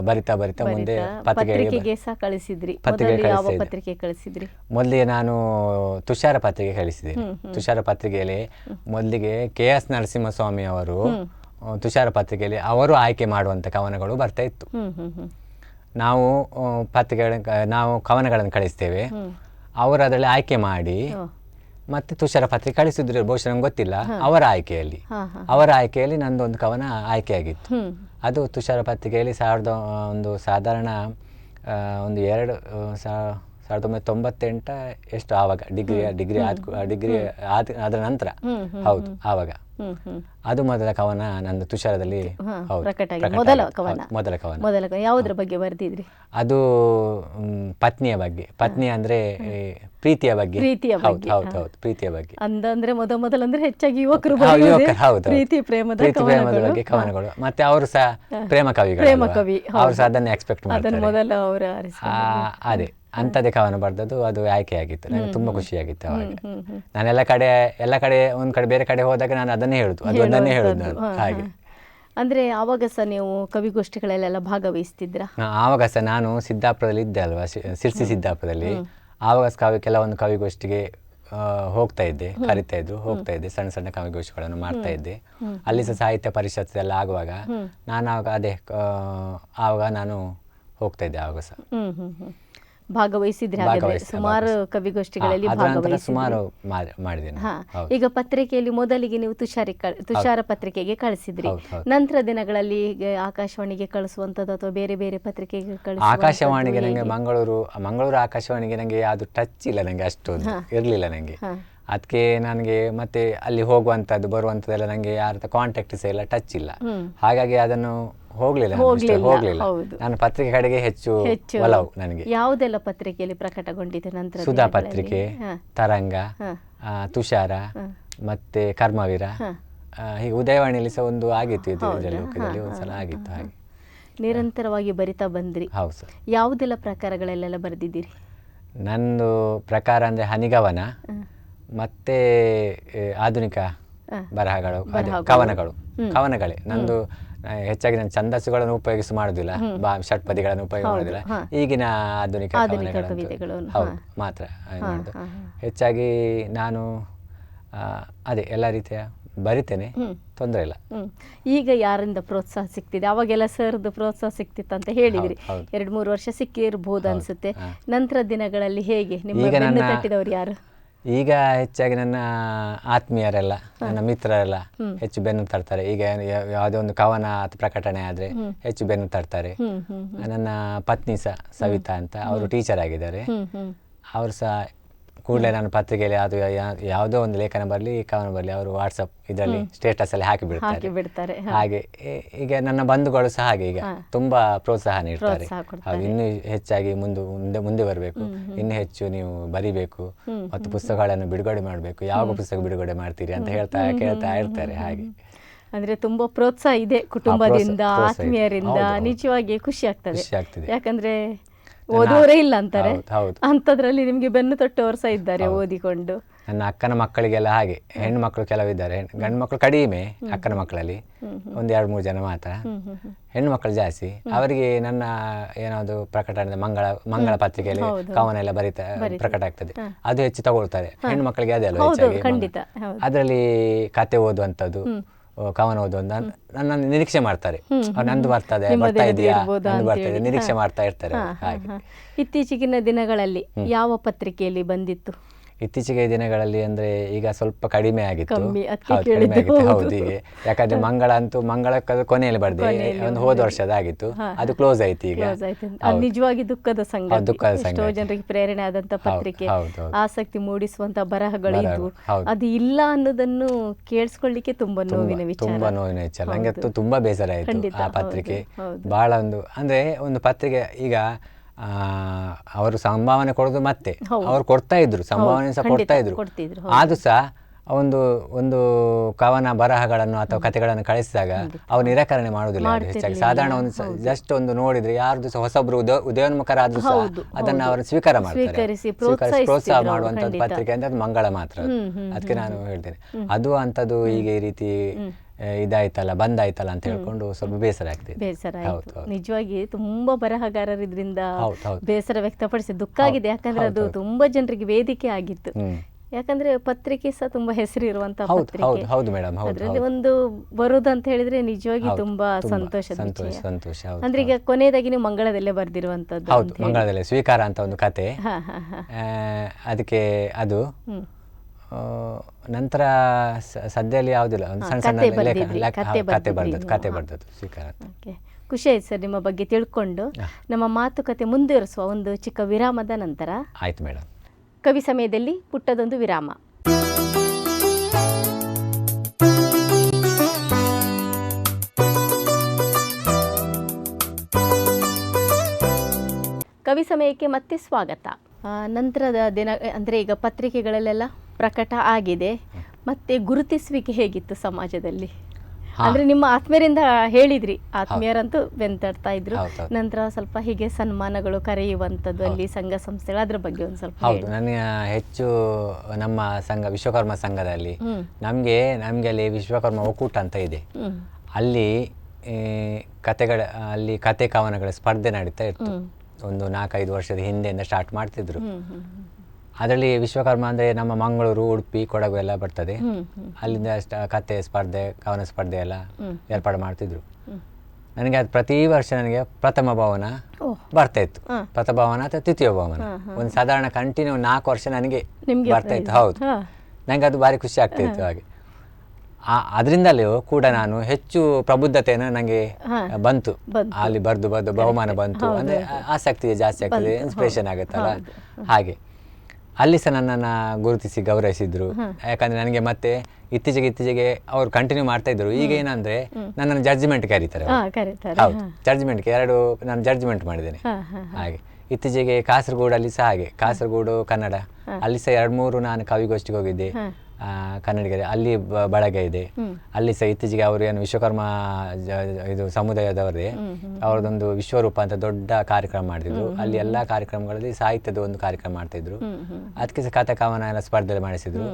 ಬರಿತಾ ಬರಿತಾ ಮುಂದೆ ಬರಿತಾ ಪತ್ರಿಕೆಗೆ ಪತ್ರಿಕೆಗೆ ಸಹ ಕಳಿಸಿದ್ರಿ. ಪತ್ರಿಕೆ ಕಳಿಸಿದ್ರಿ? ಮೊದಲಿಗೆ ನಾನು ತುಷಾರ ಪತ್ರಿಕೆ ಕಳಿಸಿದೆ. ತುಷಾರ ಪತ್ರಿಕೆಯಲ್ಲಿ ಮೊದಲಿಗೆ ಕೆ ಎಸ್ ನರಸಿಂಹಸ್ವಾಮಿ ಅವರು ತುಷಾರ ಪತ್ರಿಕೆಯಲ್ಲಿ ಅವರು ಆಯ್ಕೆ ಮಾಡುವಂತ ಕವನಗಳು ಬರ್ತಾ ಇತ್ತು. ನಾವು ಪತ್ರಿಕೆಗಳ ನಾವು ಕವನಗಳನ್ನು ಕಳಿಸ್ತೇವೆ. ಅವರು ಅದರಲ್ಲಿ ಆಯ್ಕೆ ಮಾಡಿ. ಮತ್ತೆ ತುಷಾರ ಪತ್ರಿಕೆ ಕಳಿಸಿದ್ರು ಬಹುಶಃ ನಂಗೆ ಗೊತ್ತಿಲ್ಲ. ಅವರ ಆಯ್ಕೆಯಲ್ಲಿ. ಅವರ ಆಯ್ಕೆಯಲ್ಲಿ ನಂದೊಂದು ಕವನ ಆಯ್ಕೆಯಾಗಿತ್ತು. ಅದು ತುಷಾರ ಪತ್ರಿಕೆಯಲ್ಲಿ ಸಾವಿರದ ಒಂದು ಸಾಧಾರಣ ಒಂದು ಎರಡು ಸಾವಿರದ ಒಂಬೈನೂರ ತೊಂಬತ್ತೆಂಟ ಎಷ್ಟು ಆವಾಗ ಡಿಗ್ರಿ ಡಿಗ್ರಿ ಆದ ಡಿಗ್ರಿ ಆದ ಅದರ ನಂತರ. ಹೌದು ಆವಾಗ. ಅದು ಮೊದಲ ಕವನ ನಂದು ತುಷಾರದಲ್ಲಿ. ಮೊದಲ ಕವನ. ಮೊದಲ ಕವನ. ಯಾವುದ್ರ ಬಗ್ಗೆ ಬರ್ದಿದ್ರಿ? ಅದು ಪತ್ನಿಯ ಬಗ್ಗೆ. ಪತ್ನಿ ಅಂದ್ರೆ ಪ್ರೀತಿಯ ಬಗ್ಗೆ. ಪ್ರೀತಿಯ ಹೌದು ಬಗ್ಗೆ, ಹೌದು. ಹೌದು ಪ್ರೀತಿಯ ಬಗ್ಗೆ. ಅಂದಂದ್ರೆ ಮೊದ ಮೊದಲಂದ್ರೆ ಹೆಚ್ಚಾಗಿ ಯುವಕರು ಹೌದು. ಪ್ರೀತಿ ಪ್ರೇಮದ ಪ್ರೀತಿ ಪ್ರೇಮದ ಕವನಗಳು. ಬಗ್ಗೆ ಕವನಗಳು. ಮತ್ತೆ ಅವರು ಸಹ ಪ್ರೇಮ ಕವಿಗಳು ಪ್ರೇಮ ಕವಿ, ಅವರು. ಸಹ ಅದನ್ನೇ ಎಕ್ಸ್ಪೆಕ್ಟ್ ಅದನ್ನು ಮಾಡ್ತಾರೆ. ಮೊದಲ ಅವರ ಅದೇ. ಅಂಥದ್ದೇ ಕವನ ಬರ್ದದ್ದು ಅದು ಆಯ್ಕೆಯಾಗಿತ್ತು. ನನಗೆ ತುಂಬಾ ಖುಷಿಯಾಗಿತ್ತು ಅವಾಗ. ನಾನು ಎಲ್ಲ ನಾನೆಲ್ಲ ಕಡೆ ಎಲ್ಲ ಕಡೆ ಒಂದ್ ಕಡೆ ಬೇರೆ ಕಡೆ ಹೋದಾಗ ನಾನು ಅದನ್ನೇ ಹೇಳುದು. ಅದು ಅದನ್ನೇ ಹೇಳುದು ನಾನು. ಹಾಗೆ. ಅಂದ್ರೆ ಆವಾಗ ಸಹ ನೀವು ಕವಿಗೋಷ್ಠಿಗಳಲ್ಲೆಲ್ಲ ಭಾಗವಹಿಸ್ತಿದ್ರ? ಆವಾಗ ಸಹ ನಾನು ಸಿದ್ದಾಪುರದಲ್ಲಿ ಇದ್ದೆ ಅಲ್ವಾ ಸಿರ್ಸಿ ಸಿದ್ದಾಪುರದಲ್ಲಿ. ಆವಾಗ ಕವಿ ಕೆಲವೊಂದು ಕವಿಗೋಷ್ಠಿಗೆ ಹೋಗ್ತಾ ಇದ್ದೆ ಕರಿತಾ ಇದ್ದು ಹೋಗ್ತಾ ಇದ್ದೆ ಸಣ್ಣ ಸಣ್ಣ ಕವಿಗೋಷ್ಠಿಗಳನ್ನು ಮಾಡ್ತಾ ಇದ್ದೆ. ಅಲ್ಲಿ ಸಹ ಸಾಹಿತ್ಯ ಪರಿಷತ್ ಎಲ್ಲ ಆಗುವಾಗ ನಾನು ಆವಾಗ ಅದೇ ಆವಾಗ ನಾನು ಹೋಗ್ತಾ ಇದ್ದೆ ಆವಾಗ ಸಹ. ಭಾಗವಹಿಸಿದ್ರೆ ಹಾಗಾದ್ರೆ ಸುಮಾರು ಕವಿಗೋಷ್ಠಿಗಳಲ್ಲಿ ಸುಮಾರು ಮಾಡಿದ್ದೇನೆ ಈಗ ಪತ್ರಿಕೆಯಲ್ಲಿ ಮೊದಲಿಗೆ ನೀವು ತುಷಾರಿ ತುಷಾರ ಪತ್ರಿಕೆಗೆ ಕಳಿಸಿದ್ರಿ. ನಂತರ ದಿನಗಳಲ್ಲಿ ಆಕಾಶವಾಣಿಗೆ ಕಳಿಸುವಂತದ್ದು ಅಥವಾ ಬೇರೆ ಬೇರೆ ಪತ್ರಿಕೆಗೆ ಕಳಿಸ ಆಕಾಶವಾಣಿಗೆ ನಂಗೆ ಮಂಗಳೂರು ಮಂಗಳೂರು ಆಕಾಶವಾಣಿಗೆ ನಂಗೆ ಯಾವುದು ಟಚ್ ಇಲ್ಲ ನಂಗೆ ಅಷ್ಟೊಂದು. ಇರಲಿಲ್ಲ ನಂಗೆ. ಅದಕ್ಕೆ ನನಗೆ ಮತ್ತೆ ಅಲ್ಲಿ ಹೋಗುವಂಥದ್ದು ಬರುವಂಥದ್ದೆಲ್ಲ ನನಗೆ ಯಾರ ಕಾಂಟ್ಯಾಕ್ಟ್ ಸಹ ಇಲ್ಲ ಟಚ್ ಇಲ್ಲ. ಹಾಗಾಗಿ ಅದನ್ನು ಹೋಗ್ಲಿಲ್ಲ ಹೋಗ್ಲಿಲ್ಲ, ನಾನು ಪತ್ರಿಕೆ ಕಡೆಗೆ ಹೆಚ್ಚು ಒಲವು ನನಗೆ. ಯಾವುದೆಲ್ಲ ಪತ್ರಿಕೆಯಲ್ಲಿ ಪ್ರಕಟಗೊಂಡಿದೆ ನಂತರ ಸುಧಾ ಪತ್ರಿಕೆ ತರಂಗ ತುಷಾರ ಮತ್ತೆ ಕರ್ಮವೀರ. ಹೀಗೆ ಉದಯವಾಣಿಯಲ್ಲಿ ಸಹ ಒಂದು ಆಗಿತ್ತು ಇದು ಲೋಕದಲ್ಲಿ ಒಂದ್ಸಲ ಆಗಿತ್ತು ಹಾಗೆ. ನಿರಂತರವಾಗಿ ಬರಿತಾ ಬಂದ್ರಿ. ಹೌದು ಸರ್. ಯಾವುದೆಲ್ಲ ಪ್ರಕಾರಗಳಲ್ಲೆಲ್ಲ ಬರೆದಿದ್ದೀರಿ? ನಂದು ಪ್ರಕಾರ ಅಂದ್ರೆ ಹನಿಗವನ ಮತ್ತೆ ಆಧುನಿಕ ಬರಹಗಳು ಕವನಗಳು. ಕವನಗಳೇ. ನಂದು ಹೆಚ್ಚಾಗಿ ನಾನು ಛಂದಸ್ಸುಗಳನ್ನು ಉಪಯೋಗಿಸಿ ಮಾಡುದಿಲ್ಲ. ಬಾ ಷಟ್ಪದಿಗಳನ್ನು ಉಪಯೋಗ ಮಾಡುದಿಲ್ಲ. ಈಗಿನ ಆಧುನಿಕ ಹೌದು ಮಾತ್ರ ಮಾಡುದು. ಹೆಚ್ಚಾಗಿ ನಾನು ಅದೇ ಎಲ್ಲ ರೀತಿಯ ಬರಿತೇನೆ ತೊಂದರೆ ಇಲ್ಲ. ಈಗ ಯಾರಿಂದ ಪ್ರೋತ್ಸಾಹ ಸಿಗ್ತಿದೆ ಅವಾಗೆಲ್ಲ ಸರ್ದು ಪ್ರೋತ್ಸಾಹ ಸಿಕ್ತಿತ್ತು ಅಂತ ಹೇಳಿದ್ರಿ. ಎರಡ್ ಮೂರು ವರ್ಷ ಸಿಕ್ಕಿರ್ಬೋದು ಅನ್ಸುತ್ತೆ. ನಂತರ ದಿನಗಳಲ್ಲಿ ಹೇಗೆ ನಿಮ್ಮ ತಟ್ಟಿದವರು ಯಾರು? ಈಗ ಹೆಚ್ಚಾಗಿ ನನ್ನ ಆತ್ಮೀಯರೆಲ್ಲ ನನ್ನ ಮಿತ್ರರೆಲ್ಲ ಹೆಚ್ಚು ಬೆನ್ನು ತರ್ತಾರೆ. ಈಗ ಯಾವುದೇ ಒಂದು ಕವನ ಪ್ರಕಟಣೆ ಆದ್ರೆ ಹೆಚ್ಚು ಬೆನ್ನು ತರ್ತಾರೆ. ನನ್ನ ಪತ್ನಿ ಸಹ ಸವಿತಾ ಅಂತ. ಅವರು ಟೀಚರ್ ಆಗಿದ್ದಾರೆ. ಅವರು ಸಹ ಕೂಡಲೇ ನಾನು ಪತ್ರಿಕೆಯಲ್ಲಿ ಅದು ಯಾವುದೋ ಒಂದು ಲೇಖನ ಬರಲಿ ಕವನ ಬರಲಿ ಅವರು ವಾಟ್ಸಪ್ ಇದರಲ್ಲಿ ಸ್ಟೇಟಸ್ ಅಲ್ಲಿ ಹಾಕಿ ಬಿಡ್ತಾರೆ. ಹಾಗೆ ಈಗ ನನ್ನ ಬಂಧುಗಳು ಸಹ ಹಾಗೆ ಈಗ ತುಂಬಾ ಪ್ರೋತ್ಸಾಹ ನೀಡ್ತಾರೆ. ಇನ್ನು ಇನ್ನೂ ಹೆಚ್ಚಾಗಿ ಮುಂದೆ ಮುಂದೆ ಮುಂದೆ ಬರಬೇಕು. ಇನ್ನು ಹೆಚ್ಚು ನೀವು ಬರಿಬೇಕು. ಮತ್ತು ಪುಸ್ತಕಗಳನ್ನು ಬಿಡುಗಡೆ ಮಾಡಬೇಕು. ಯಾವ ಪುಸ್ತಕ ಬಿಡುಗಡೆ ಮಾಡ್ತೀರಿ ಅಂತ ಹೇಳ್ತಾ ಕೇಳ್ತಾ ಇರ್ತಾರೆ ಹಾಗೆ. ಅಂದ್ರೆ ತುಂಬಾ ಪ್ರೋತ್ಸಾಹ ಇದೆ ಕುಟುಂಬದಿಂದ. ಆತ್ಮೀಯರಿಂದ. ನಿಜವಾಗಿ ಖುಷಿ ಆಗ್ತಿದೆ. ಯಾಕಂದ್ರೆ ಓದುವವರೇ ಇಲ್ಲ ಅಂತಾರೆ. ಅಂತದ್ರಲ್ಲಿ ನಿಮ್ಗೆ ಬೆನ್ನು ತೊಟ್ಟವರು ಸಹ ಇದ್ದಾರೆ ಓದಿಕೊಂಡು. ನನ್ನ ಅಕ್ಕನ ಮಕ್ಕಳಿಗೆಲ್ಲ ಹಾಗೆ ಹೆಣ್ಣು ಮಕ್ಕಳು ಕೆಲವಿದ್ದಾರೆ. ಗಂಡು ಮಕ್ಕಳು ಕಡಿಮೆ ಅಕ್ಕನ ಮಕ್ಕಳಲ್ಲಿ. ಒಂದು ಎರಡು ಮೂರು ಜನ ಮಾತ್ರ. ಹೆಣ್ಣು ಮಕ್ಕಳು ಜಾಸ್ತಿ. ಅವರಿಗೆ ನನ್ನ ಏನಾದ್ರು ಪ್ರಕಟಣೆ ಮಂಗಳ ಮಂಗಳ ಪತ್ರಿಕೆಯಲ್ಲಿ ಕವನ ಎಲ್ಲ ಬರೀತಾ ಪ್ರಕಟ ಆಗ್ತದೆ. ಅದು ಹೆಚ್ಚು ತಗೊಳ್ತಾರೆ. ಹೆಣ್ಣು ಮಕ್ಕಳಿಗೆ ಅದೇ ಅಲ್ವಾ ಹೌದು ಹೆಚ್ಚಾಗಿ ಅದರಲ್ಲಿ ಕತೆ ಓದುವಂಥದ್ದು. ಆ, ಕವನ ಓದುವಂತ ನನ್ನ ನಿರೀಕ್ಷೆ ಮಾಡ್ತಾರೆ. ನಂದು ಬರ್ತದೆ ಬರ್ತಾ ಇದೆಯಾ? ಅಂತ ಬರ್ತಾ ಇದೆ ನಿರೀಕ್ಷೆ ಮಾಡ್ತಾ ಇರ್ತಾರೆ ಇತ್ತೀಚೆಗಿನ ಹಾಗೆ. ದಿನಗಳಲ್ಲಿ ಯಾವ ಪತ್ರಿಕೆಯಲ್ಲಿ ಬಂದಿತ್ತು? ಇತ್ತೀಚೆಗೆ ದಿನಗಳಲ್ಲಿ ಅಂದ್ರೆ ಈಗ ಸ್ವಲ್ಪ ಕಡಿಮೆ ಆಗಿತ್ತು. ಹೌದು, ಈಗ ಯಾಕಂದ್ರೆ ಮಂಗಳ ಅಂತೂ ಮಂಗಳ ಕೊನೆಯಲ್ಲಿ ಬರ್ದೆ. ಒಂದು ಹೋದ ವರ್ಷದ ಆಗಿತ್ತು ಅದು ಕ್ಲೋಸ್ ಆಯ್ತು ಈಗ. ನಿಜವಾಗಿ ದುಃಖದ ಸಂಗತಿ. ದುಃಖದ ಎಷ್ಟೋ. ಜನರಿಗೆ ಪ್ರೇರಣೆ ಆದಂತ ಪತ್ರಿಕೆ. ಆಸಕ್ತಿ ಮೂಡಿಸುವಂತ ಬರಹಗಳು ಇದ್ವು ಅದು ಇಲ್ಲ ಅನ್ನೋದನ್ನು ಕೇಳಿಸ್ಕೊಳ್ಳಿಕ್ಕೆ ತುಂಬಾ ನೋವಿನ ವಿಚಾರ. ತುಂಬಾ ನೋವಿನ ವಿಚಾರ. ನಂಗೆ ತುಂಬಾ ಬೇಸರ ಆಯ್ತು ಆ ಪತ್ರಿಕೆ. ಬಹಳ ಒಂದು ಅಂದ್ರೆ ಒಂದು ಪತ್ರಿಕೆ ಈಗ ಅವರು ಸಂಭಾವನೆ ಕೊಡೋದು ಮತ್ತೆ. ಅವ್ರು ಕೊಡ್ತಾ ಇದ್ರು ಸಂಭಾವನೆ ಸಹ ಕೊಡ್ತಾ ಇದ್ರು. ಆದ್ರೂ ಸಹ ಒಂದು ಒಂದು ಕವನ ಬರಹಗಳನ್ನು ಅಥವಾ ಕಥೆಗಳನ್ನು ಕಳಿಸಿದಾಗ ಅವ್ರು ನಿರಾಕರಣೆ ಮಾಡುದಿಲ್ಲ ಹೆಚ್ಚಾಗಿ. ಸಾಧಾರಣ ಒಂದು ಜಸ್ಟ್ ಒಂದು ನೋಡಿದ್ರೆ ಯಾರ್ದು ಸಹ ಹೊಸಬ್ರು ಉದಯ ಉದಯೋನ್ಮುಖರಾದ್ರೂ ಸಹ ಅದನ್ನ ಅವರು ಸ್ವೀಕಾರ ಮಾಡ್ತಾರೆ. ಪ್ರೋತ್ಸಾಹ ಮಾಡುವಂತ ಪತ್ರಿಕೆ ಅಂದ್ರೆ ಅದು ಮಂಗಳ ಮಾತ್ರ ಅದಕ್ಕೆ ನಾನು ಹೇಳ್ತೇನೆ. ಅದು ಅಂತದ್ದು ಈಗ ಈ ರೀತಿ ಇದಾಯ್ತಲ್ಲ ಬಂದಾಯ್ತಲ್ಲ ಅಂತ ಹೇಳ್ಕೊಂಡು ಸ್ವಲ್ಪ ಬೇಸರ ಆಗ್ತದೆ. ಬೇಸರ ನಿಜವಾಗಿ ತುಂಬಾ ಬರಹಗಾರರು ಇದರಿಂದ. ಬೇಸರ ವ್ಯಕ್ತಪಡಿಸಿ ದುಃಖ ಆಗಿದೆ. ಯಾಕಂದ್ರೆ ಅದು ತುಂಬಾ ಜನರಿಗೆ ವೇದಿಕೆ ಆಗಿತ್ತು. ಯಾಕಂದ್ರೆ ಪತ್ರಿಕೆ ಸಹ ತುಂಬಾ ಹೆಸರು ಇರುವಂತಹ ಪತ್ರಿಕೆ. ಅದರಲ್ಲಿ ಒಂದು ಬರುದಂತ ಅಂತ ಹೇಳಿದ್ರೆ ನಿಜವಾಗಿ ತುಂಬಾ ಸಂತೋಷ ಸಂತೋಷ ಅಂದ್ರೆ ಈಗ ಕೊನೆಯದಾಗಿ ನೀವು ಮಂಗಳದಲ್ಲೇ ಬರ್ದಿರುವಂತದ್ದು ಮಂಗಳದಲ್ಲೇ ಸ್ವೀಕಾರ ಅಂತ ಒಂದು ಕತೆ. ಅದಕ್ಕೆ ಅದು ನಂತರ ಸದ್ಯದಲ್ಲಿ ಯಾವುದಿಲ್ಲ ಒಂದು ಸಣ್ಣ ಸಣ್ಣ ಕತೆ ಲೇಖನ ಬರ್ದದ್ದು ಕತೆ ಬರ್ದದ್ದು ಸ್ವೀಕಾರ. ಖುಷಿ ಆಯ್ತು ಸರ್ ನಿಮ್ಮ ಬಗ್ಗೆ ತಿಳ್ಕೊಂಡು. ನಮ್ಮ ಮಾತುಕತೆ ಮುಂದುವರಿಸುವ ಒಂದು ಚಿಕ್ಕ ವಿರಾಮದ ನಂತರ. ಆಯ್ತು ಮೇಡಮ್. ಕವಿ ಸಮಯದಲ್ಲಿ ಪುಟ್ಟದೊಂದು ವಿರಾಮ. ಕವಿ ಸಮಯಕ್ಕೆ ಮತ್ತೆ ಸ್ವಾಗತ. ನಂತರದ ದಿನ ಅಂದರೆ ಈಗ ಪತ್ರಿಕೆಗಳಲ್ಲೆಲ್ಲ ಪ್ರಕಟ ಆಗಿದೆ. ಮತ್ತೆ ಗುರುತಿಸುವಿಕೆ ಹೇಗಿತ್ತು ಸಮಾಜದಲ್ಲಿ? ಅಂದ್ರೆ ನಿಮ್ಮ ಆತ್ಮೀಯರಿಂದ ಹೇಳಿದ್ರಿ ಆತ್ಮೀಯರಂತೂ ಬೆಂತಾಡ್ತಾ ಇದ್ರು. ನಂತರ ಸ್ವಲ್ಪ ಹೀಗೆ ಸನ್ಮಾನಗಳು ಕರೆಯುವಂಥದ್ದು ಅಲ್ಲಿ ಸಂಘ ಸಂಸ್ಥೆಗಳು ಅದ್ರ ಬಗ್ಗೆ ಒಂದು ಸ್ವಲ್ಪ ಹೌದು. ನನಗೆ ಹೆಚ್ಚು ನಮ್ಮ ಸಂಘ ವಿಶ್ವಕರ್ಮ ಸಂಘದಲ್ಲಿ ನಮಗೆ ನಮಗೆ ಅಲ್ಲಿ ವಿಶ್ವಕರ್ಮ ಒಕ್ಕೂಟ ಅಂತ ಇದೆ. ಅಲ್ಲಿ ಕತೆಗಳ ಅಲ್ಲಿ ಕತೆ ಕವನಗಳ ಸ್ಪರ್ಧೆ ನಡೀತಾ ಇತ್ತು. ಒಂದು ನಾಲ್ಕೈದು ವರ್ಷದ ಹಿಂದೆಯಿಂದ ಸ್ಟಾರ್ಟ್ ಮಾಡ್ತಿದ್ರು. ಅದರಲ್ಲಿ ವಿಶ್ವಕರ್ಮ ಅಂದರೆ ನಮ್ಮ ಮಂಗಳೂರು ಉಡುಪಿ ಕೊಡಗು ಎಲ್ಲ ಬರ್ತದೆ. ಅಲ್ಲಿಂದ ಕತೆ ಸ್ಪರ್ಧೆ ಕವನ ಸ್ಪರ್ಧೆ ಎಲ್ಲ. ಏರ್ಪಾಡು ಮಾಡ್ತಿದ್ರು. ನನಗೆ ಅದು ಪ್ರತಿ ವರ್ಷ ನನಗೆ ಪ್ರಥಮ ಭವನ ಬರ್ತಾ ಇತ್ತು. ಪ್ರಥಮ ಭವನ ಅಥವಾ ತೃತೀಯ ಭವನ. ಒಂದು ಸಾಧಾರಣ ಕಂಟಿನ್ಯೂ ನಾಲ್ಕು ವರ್ಷ ನನಗೆ ಬರ್ತಾ ಇತ್ತು. ಹೌದು. ನನಗೆ ಅದು ಭಾರಿ ಖುಷಿ ಆಗ್ತಾ ಇತ್ತು ಹಾಗೆ. ಅದರಿಂದಲೂ ಕೂಡ ನಾನು ಹೆಚ್ಚು ಪ್ರಬುದ್ಧತೆಯನ್ನು ನನಗೆ ಬಂತು. ಅಲ್ಲಿ ಬರ್ದು ಬರ್ದು ಬಹುಮಾನ ಬಂತು. ಅಂದರೆ ಆಸಕ್ತಿ ಜಾಸ್ತಿ ಆಗ್ತದೆ ಇನ್ಸ್ಪಿರೇಷನ್ ಆಗುತ್ತಲ್ಲ? ಹಾಗೆ. ಅಲ್ಲಿ ಸಹ ನನ್ನನ್ನು ಗುರುತಿಸಿ ಗೌರವಿಸಿದ್ರು. ಯಾಕಂದ್ರೆ ನನಗೆ ಮತ್ತೆ ಇತ್ತೀಚೆಗೆ ಇತ್ತೀಚೆಗೆ ಅವರು ಕಂಟಿನ್ಯೂ ಮಾಡ್ತಾ ಇದ್ರು. ಈಗ ಏನಂದ್ರೆ ನನ್ನನ್ನು ಜಡ್ಜ್ಮೆಂಟ್ ಕರೀತಾರೆ ಹೌದು. ಜಡ್ಜ್ಮೆಂಟ್ಗೆ ಎರಡು ನಾನು ಜಡ್ಜ್ಮೆಂಟ್ ಮಾಡಿದ್ದೇನೆ. ಹಾಗೆ. ಇತ್ತೀಚೆಗೆ ಕಾಸರಗೋಡಲ್ಲಿ ಸಹ ಹಾಗೆ. ಕಾಸರಗೋಡು ಕನ್ನಡ. ಅಲ್ಲಿ ಸಹ ಎರಡು ಮೂರು ನಾನು ಕವಿಗೋಷ್ಠಿಗೆ ಹೋಗಿದ್ದೆ. ಕನ್ನಡಿಗರೆ. ಅಲ್ಲಿ ಬಳಗ ಇದೆ. ಅಲ್ಲಿ ಸಹ ಇತ್ತೀಚೆಗೆ ಅವರು ಏನು ವಿಶ್ವಕರ್ಮ ಇದು ಸಮುದಾಯದವರೇ ಅವರದೊಂದು ವಿಶ್ವರೂಪ ಅಂತ ದೊಡ್ಡ ಕಾರ್ಯಕ್ರಮ ಮಾಡ್ತಿದ್ರು. ಅಲ್ಲಿ ಎಲ್ಲ ಕಾರ್ಯಕ್ರಮಗಳಲ್ಲಿ ಸಾಹಿತ್ಯದ ಒಂದು ಕಾರ್ಯಕ್ರಮ ಮಾಡ್ತಿದ್ರು. ಅದಕ್ಕೆ ಸಹ ಕಥಾ ಕವನ ಎಲ್ಲ ಸ್ಪರ್ಧೆ ಮಾಡಿಸಿದ್ರು.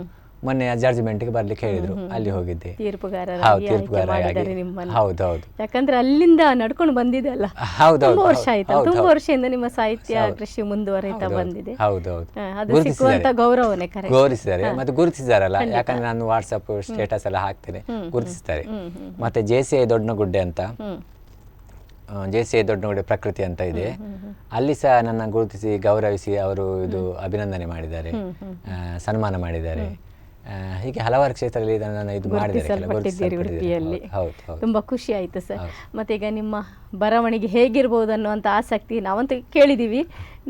ಮೊನ್ನೆ ಜಡ್ಜ್ಮೆಂಟ್ಗೆ ಬರ್ಲಿಕ್ಕೆ ಹೇಳಿದ್ರು. ಅಲ್ಲಿ ಹೋಗಿದ್ದೆ. ಹೌದು ತೀರ್ಪುಗಾರರಾಗಿ ಆಯ್ಕೆ ತೀರ್ಪುಗಾರರಾಗಿ ಮಾಡಿದ್ದಾರೆ ನಿಮ್ಮನ್ನು ಹೌದು ಹೌದು. ಯಾಕಂದ್ರೆ ಅಲ್ಲಿಂದ ನಡ್ಕೊಂಡು ಬಂದಿದೆ ಅಲ್ಲ. ಹೌದು ತುಂಬಾ ವರ್ಷ ಆಯ್ತು ತುಂಬಾ ವರ್ಷದಿಂದ ನಿಮ್ಮ ಸಾಹಿತ್ಯ ಕೃಷಿ ಮುಂದುವರಿತಾ ಬಂದಿದೆ. ಹೌದು ಹೌದು. ಹಾ, ಅದು ಗೌರವನೇ ಕರೆ ಗೌರವಿಸಿದ್ದಾರೆ ಮತ್ತೆ ಗುರುತಿಸಿದಾರಲ್ಲ ಯಾಕಂದ್ರೆ ನಾನು ವಾಟ್ಸಪ್ ಸ್ಟೇಟಸ್ ಎಲ್ಲ ಹಾಕ್ತೇನೆ. ಗುರುತಿಸ್ತಾರೆ ಮತ್ತೆ ಜೆ ಸಿ ಐ ದೊಡ್ಡನಗುಡ್ಡೆ ಅಂತ. ಜೆ ಸಿ ಐ ದೊಡ್ಡನಗುಡ್ಡೆ ಪ್ರಕೃತಿ ಅಂತ ಇದೆ. ಅಲ್ಲಿ ಸಹ ನನ್ನ ಗುರುತಿಸಿ ಗೌರವಿಸಿ ಅವರು ಇದು ಅಭಿನಂದನೆ ಮಾಡಿದ್ದಾರೆ. ಸನ್ಮಾನ ಮಾಡಿದ್ದಾರೆ. ಹೀಗೆ ಹಲವಾರು ಕ್ಷೇತ್ರದಲ್ಲಿ ಇದನ್ನು ಇದು. ಉಡುಪಿಯಲ್ಲಿ. ತುಂಬ ಖುಷಿ ಆಯಿತು ಸರ್. ಮತ್ತೆ ಈಗ ನಿಮ್ಮ ಬರವಣಿಗೆ ಹೇಗಿರ್ಬೋದು ಅನ್ನುವಂಥ ಆಸಕ್ತಿ ನಾವಂತೂ ಕೇಳಿದ್ದೀವಿ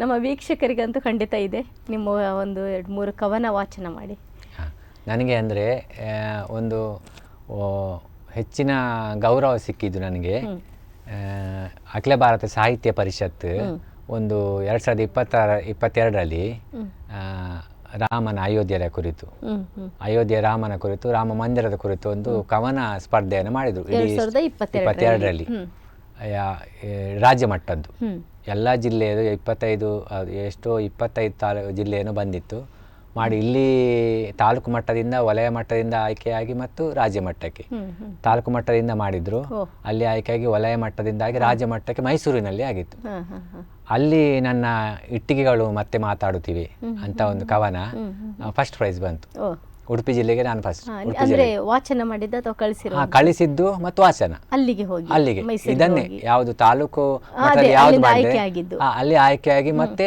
ನಮ್ಮ ವೀಕ್ಷಕರಿಗಂತೂ ಖಂಡಿತ ಇದೆ. ನಿಮ್ಮ ಒಂದು ಎರಡು ಮೂರು ಕವನ ವಾಚನ ಮಾಡಿ. ನನಗೆ ಅಂದರೆ ಒಂದು ಹೆಚ್ಚಿನ ಗೌರವ ಸಿಕ್ಕಿದ್ದು ನನಗೆ ಅಖಿಲ ಭಾರತ ಸಾಹಿತ್ಯ ಪರಿಷತ್ ಒಂದು ಎರಡು ಸಾವಿರದ ಇಪ್ಪತ್ತರ ಇಪ್ಪತ್ತೆರಡರಲ್ಲಿ ರಾಮನ ಅಯೋಧ್ಯರ ಕುರಿತು. ಅಯೋಧ್ಯೆ ರಾಮನ ಕುರಿತು ರಾಮ ಮಂದಿರದ ಕುರಿತು ಒಂದು ಕವನ ಸ್ಪರ್ಧೆಯನ್ನು ಮಾಡಿದ್ರು. ಇಪ್ಪತ್ತೆರಡರಲ್ಲಿ. ರಾಜ್ಯ ಮಟ್ಟದ್ದು. ಎಲ್ಲ ಜಿಲ್ಲೆಯದು ಇಪ್ಪತ್ತೈದು ಎಷ್ಟೋ ಇಪ್ಪತ್ತೈದು ತಾಲೂ ಜಿಲ್ಲೆಯನ್ನು ಬಂದಿತ್ತು. ಮಾಡಿ ಇಲ್ಲಿ ತಾಲೂಕು ಮಟ್ಟದಿಂದ ವಲಯ ಮಟ್ಟದಿಂದ ಆಯ್ಕೆಯಾಗಿ ಮತ್ತು ರಾಜ್ಯ ಮಟ್ಟಕ್ಕೆ. ತಾಲೂಕು ಮಟ್ಟದಿಂದ ಮಾಡಿದ್ರು. ಅಲ್ಲಿ ಆಯ್ಕೆಯಾಗಿ ವಲಯ ಮಟ್ಟದಿಂದಾಗಿ ರಾಜ್ಯ ಮಟ್ಟಕ್ಕೆ ಮೈಸೂರಿನಲ್ಲಿ ಆಗಿತ್ತು. ಅಲ್ಲಿ ನನ್ನ ಇಟ್ಟಿಗೆಗಳು ಮತ್ತೆ ಮಾತಾಡುತ್ತಿವೆ ಅಂತ ಒಂದು ಕವನ ಫಸ್ಟ್ ಪ್ರೈಸ್ ಬಂತು. ಉಡುಪಿ ಜಿಲ್ಲೆಗೆ ನಾನು ಫಸ್ಟ್ ಅಂದ್ರೆ ವಾಚನ ಮಾಡಿದ್ದ ಅಥವಾ ಕಳಿಸಿರೋ ಕಳಿಸಿದ್ದು ಮತ್ತು ವಾಚನ. ಅಲ್ಲಿಗೆ ಹೋಗಿ ಅಲ್ಲಿಗೆ. ಇದನ್ನೇ ಯಾವ್ದು ತಾಲೂಕು ಯಾವ್ದು ಆಗಿದ್ದು. ಅಲ್ಲಿ ಆಯ್ಕೆಯಾಗಿ ಮತ್ತೆ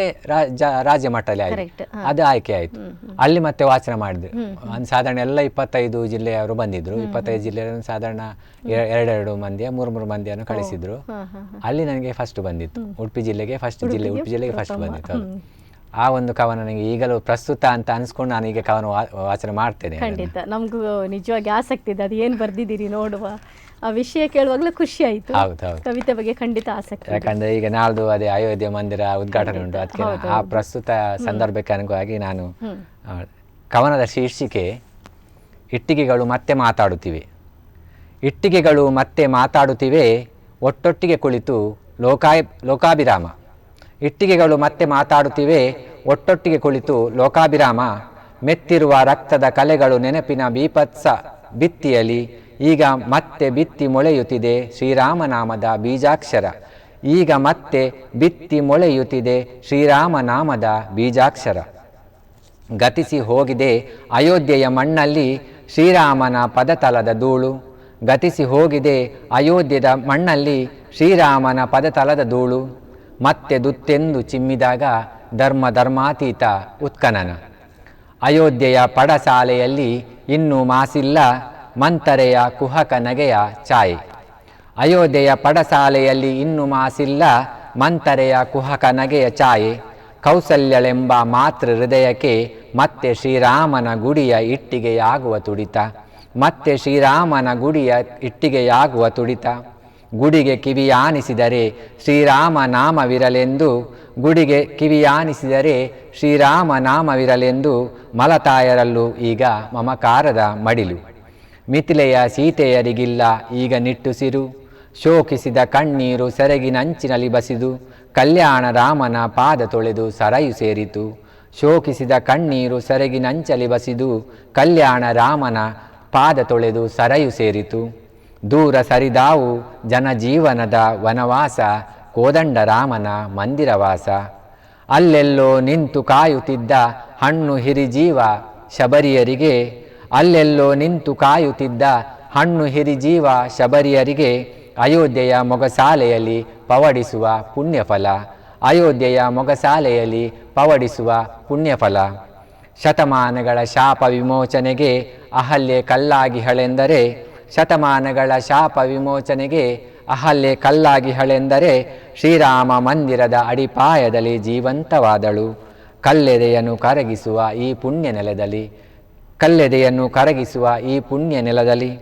ರಾಜ್ಯ ಮಟ್ಟದಲ್ಲಿ ಆಯ್ತು. ಅದು ಆಯ್ಕೆ ಆಯ್ತು. ಅಲ್ಲಿ ಮತ್ತೆ ವಾಚನ ಮಾಡಿದ್ರು ಒಂದು ಸಾಧಾರಣ ಎಲ್ಲ ಇಪ್ಪತ್ತೈದು ಜಿಲ್ಲೆಯವರು ಬಂದಿದ್ರು. ಇಪ್ಪತ್ತೈದು ಜಿಲ್ಲೆಯವರು ಸಾಧಾರಣ ಎರಡೆರಡು ಮಂದಿಯ ಮೂರು ಮೂರು ಮಂದಿಯನ್ನು ಕಳಿಸಿದ್ರು. ಅಲ್ಲಿ ನನಗೆ ಫಸ್ಟ್ ಬಂದಿತ್ತು. ಉಡುಪಿ ಜಿಲ್ಲೆಗೆ ಫಸ್ಟ್ ಜಿಲ್ಲೆ ಉಡುಪಿ ಜಿಲ್ಲೆಗೆ ಫಸ್ಟ್ ಬಂದಿತ್ತು. ಆ ಒಂದು ಕವನ ನನಗೆ ಈಗಲೂ ಪ್ರಸ್ತುತ ಅಂತ ಅನ್ಸ್ಕೊಂಡು ನಾನು ಈಗ ಕವನ ವಾಚನ ಮಾಡ್ತೇನೆ ಖಂಡಿತ. ನಮಗೂ ನಿಜವಾಗಿ ಆಸಕ್ತಿ ಇದೆ. ಅದು ಏನು ಬರ್ದಿದ್ದೀರಿ ನೋಡುವ. ಆ ವಿಷಯ ಕೇಳುವಾಗಲೂ ಖುಷಿ ಆಯ್ತು. ಕವಿತೆ ಬಗ್ಗೆ ಖಂಡಿತ ಆಸಕ್ತಿ. ಯಾಕಂದ್ರೆ ಈಗ ನಾಳ್ದು ಅದೇ ಅಯೋಧ್ಯೆ ಮಂದಿರ ಉದ್ಘಾಟನೆ ಉಂಟು. ಅದಕ್ಕೆ ಆ ಪ್ರಸ್ತುತ ಸಂದರ್ಭಕ್ಕೆ ಅನುಗುಣವಾಗಿ ನಾನು ಕವನದ ಶೀರ್ಷಿಕೆ ಇಟ್ಟಿಗೆಗಳು ಮತ್ತೆ ಮಾತಾಡುತ್ತಿವೆ. ಇಟ್ಟಿಗೆಗಳು ಮತ್ತೆ ಮಾತಾಡುತ್ತಿವೆ ಒಟ್ಟೊಟ್ಟಿಗೆ ಕುಳಿತು ಲೋಕಾಯ್ ಲೋಕಾಭಿರಾಮ. ಇಟ್ಟಿಗೆಗಳು ಮತ್ತೆ ಮಾತಾಡುತ್ತಿವೆ, ಒಟ್ಟೊಟ್ಟಿಗೆ ಕುಳಿತು ಲೋಕಾಭಿರಾಮ, ಮೆತ್ತಿರುವ ರಕ್ತದ ಕಲೆಗಳು ನೆನಪಿನ ಬೀಪತ್ಸ ಬಿತ್ತಿಯಲಿ, ಈಗ ಮತ್ತೆ ಬಿತ್ತಿ ಮೊಳೆಯುತ್ತಿದೆ ಶ್ರೀರಾಮನಾಮದ ಬೀಜಾಕ್ಷರ. ಈಗ ಮತ್ತೆ ಬಿತ್ತಿ ಮೊಳೆಯುತ್ತಿದೆ ಶ್ರೀರಾಮನಾಮದ ಬೀಜಾಕ್ಷರ. ಗತಿಸಿ ಹೋಗಿದೆ ಅಯೋಧ್ಯೆಯ ಮಣ್ಣಲ್ಲಿ ಶ್ರೀರಾಮನ ಪದತಲದ ಧೂಳು. ಗತಿಸಿ ಹೋಗಿದೆ ಅಯೋಧ್ಯದ ಮಣ್ಣಲ್ಲಿ ಶ್ರೀರಾಮನ ಪದತಲದ ಧೂಳು. ಮತ್ತೆ ದುತ್ತೆಂದು ಚಿಮ್ಮಿದಾಗ ಧರ್ಮ ಧರ್ಮಾತೀತ ಉತ್ಕನನ. ಅಯೋಧ್ಯೆಯ ಪಡಸಾಲೆಯಲ್ಲಿ ಇನ್ನೂ ಮಾಸಿಲ್ಲ ಮಂತರೆಯ ಕುಹಕ ನಗೆಯ ಛಾಯೆ. ಅಯೋಧ್ಯೆಯ ಪಡಸಾಲೆಯಲ್ಲಿ ಇನ್ನು ಮಾಸಿಲ್ಲ ಮಂತರೆಯ ಕುಹಕ ನಗೆಯ ಛಾಯೆ. ಕೌಸಲ್ಯಳೆಂಬ ಮಾತೃ ಹೃದಯಕ್ಕೆ ಮತ್ತೆ ಶ್ರೀರಾಮನ ಗುಡಿಯ ಇಟ್ಟಿಗೆಯಾಗುವ ತುಡಿತ. ಮತ್ತೆ ಶ್ರೀರಾಮನ ಗುಡಿಯ ಇಟ್ಟಿಗೆಯಾಗುವ ತುಡಿತ. ಗುಡಿಗೆ ಕಿವಿಯಾನಿಸಿದರೆ ಶ್ರೀರಾಮ ನಾಮವಿರಲೆಂದು, ಗುಡಿಗೆ ಕಿವಿಯಾನಿಸಿದರೆ ಶ್ರೀರಾಮ ನಾಮವಿರಲೆಂದು ಮಲತಾಯರಲ್ಲೂ ಈಗ ಮಮಕಾರದ ಮಡಿಲು. ಮಿಥಿಲೆಯ ಸೀತೆಯರಿಗಿಲ್ಲ ಈಗ ನಿಟ್ಟುಸಿರು ಶೋಕಿಸಿದ ಕಣ್ಣೀರು ಸೆರಗಿನಂಚಿನಲ್ಲಿ ಬಸಿದು, ಕಲ್ಯಾಣ ರಾಮನ ಪಾದ ತೊಳೆದು ಸರಯು ಸೇರಿತು. ಶೋಕಿಸಿದ ಕಣ್ಣೀರು ಸೆರಗಿನಂಚಲಿ ಬಸಿದು, ಕಲ್ಯಾಣ ರಾಮನ ಪಾದ ತೊಳೆದು ಸರಯು ಸೇರಿತು. ದೂರ ಸರಿದಾವು ಜನಜೀವನದ ವನವಾಸ ಕೋದಂಡರಾಮನ ಮಂದಿರವಾಸ. ಅಲ್ಲೆಲ್ಲೋ ನಿಂತು ಕಾಯುತ್ತಿದ್ದ ಹಣ್ಣು ಹಿರಿಜೀವ ಶಬರಿಯರಿಗೆ, ಅಲ್ಲೆಲ್ಲೋ ನಿಂತು ಕಾಯುತ್ತಿದ್ದ ಹಣ್ಣು ಹಿರಿಜೀವ ಶಬರಿಯರಿಗೆ ಅಯೋಧ್ಯೆಯ ಮೊಗಸಾಲೆಯಲ್ಲಿ ಪವಡಿಸುವ ಪುಣ್ಯಫಲ, ಅಯೋಧ್ಯೆಯ ಮೊಗಸಾಲೆಯಲ್ಲಿ ಪವಡಿಸುವ ಪುಣ್ಯಫಲ. ಶತಮಾನಗಳ ಶಾಪ ವಿಮೋಚನೆಗೆ ಅಹಲ್ಯೆ ಕಲ್ಲಾಗಿಹಳೆಂದರೆ ಶತಮಾನಗಳ ಶಾಪ ವಿಮೋಚನೆಗೆ ಅಹಲ್ಲೆ ಕಲ್ಲಾಗಿ ಹಳೆಂದರೆ ಶ್ರೀರಾಮ ಮಂದಿರದ ಅಡಿಪಾಯದಲ್ಲಿ ಜೀವಂತವಾದಳು. ಕಲ್ಲೆದೆಯನ್ನು ಕರಗಿಸುವ ಈ ಪುಣ್ಯ ನೆಲದಲ್ಲಿ ಕಲ್ಲೆದೆಯನ್ನು ಕರಗಿಸುವ ಈ ಪುಣ್ಯ ನೆಲದಲ್ಲಿ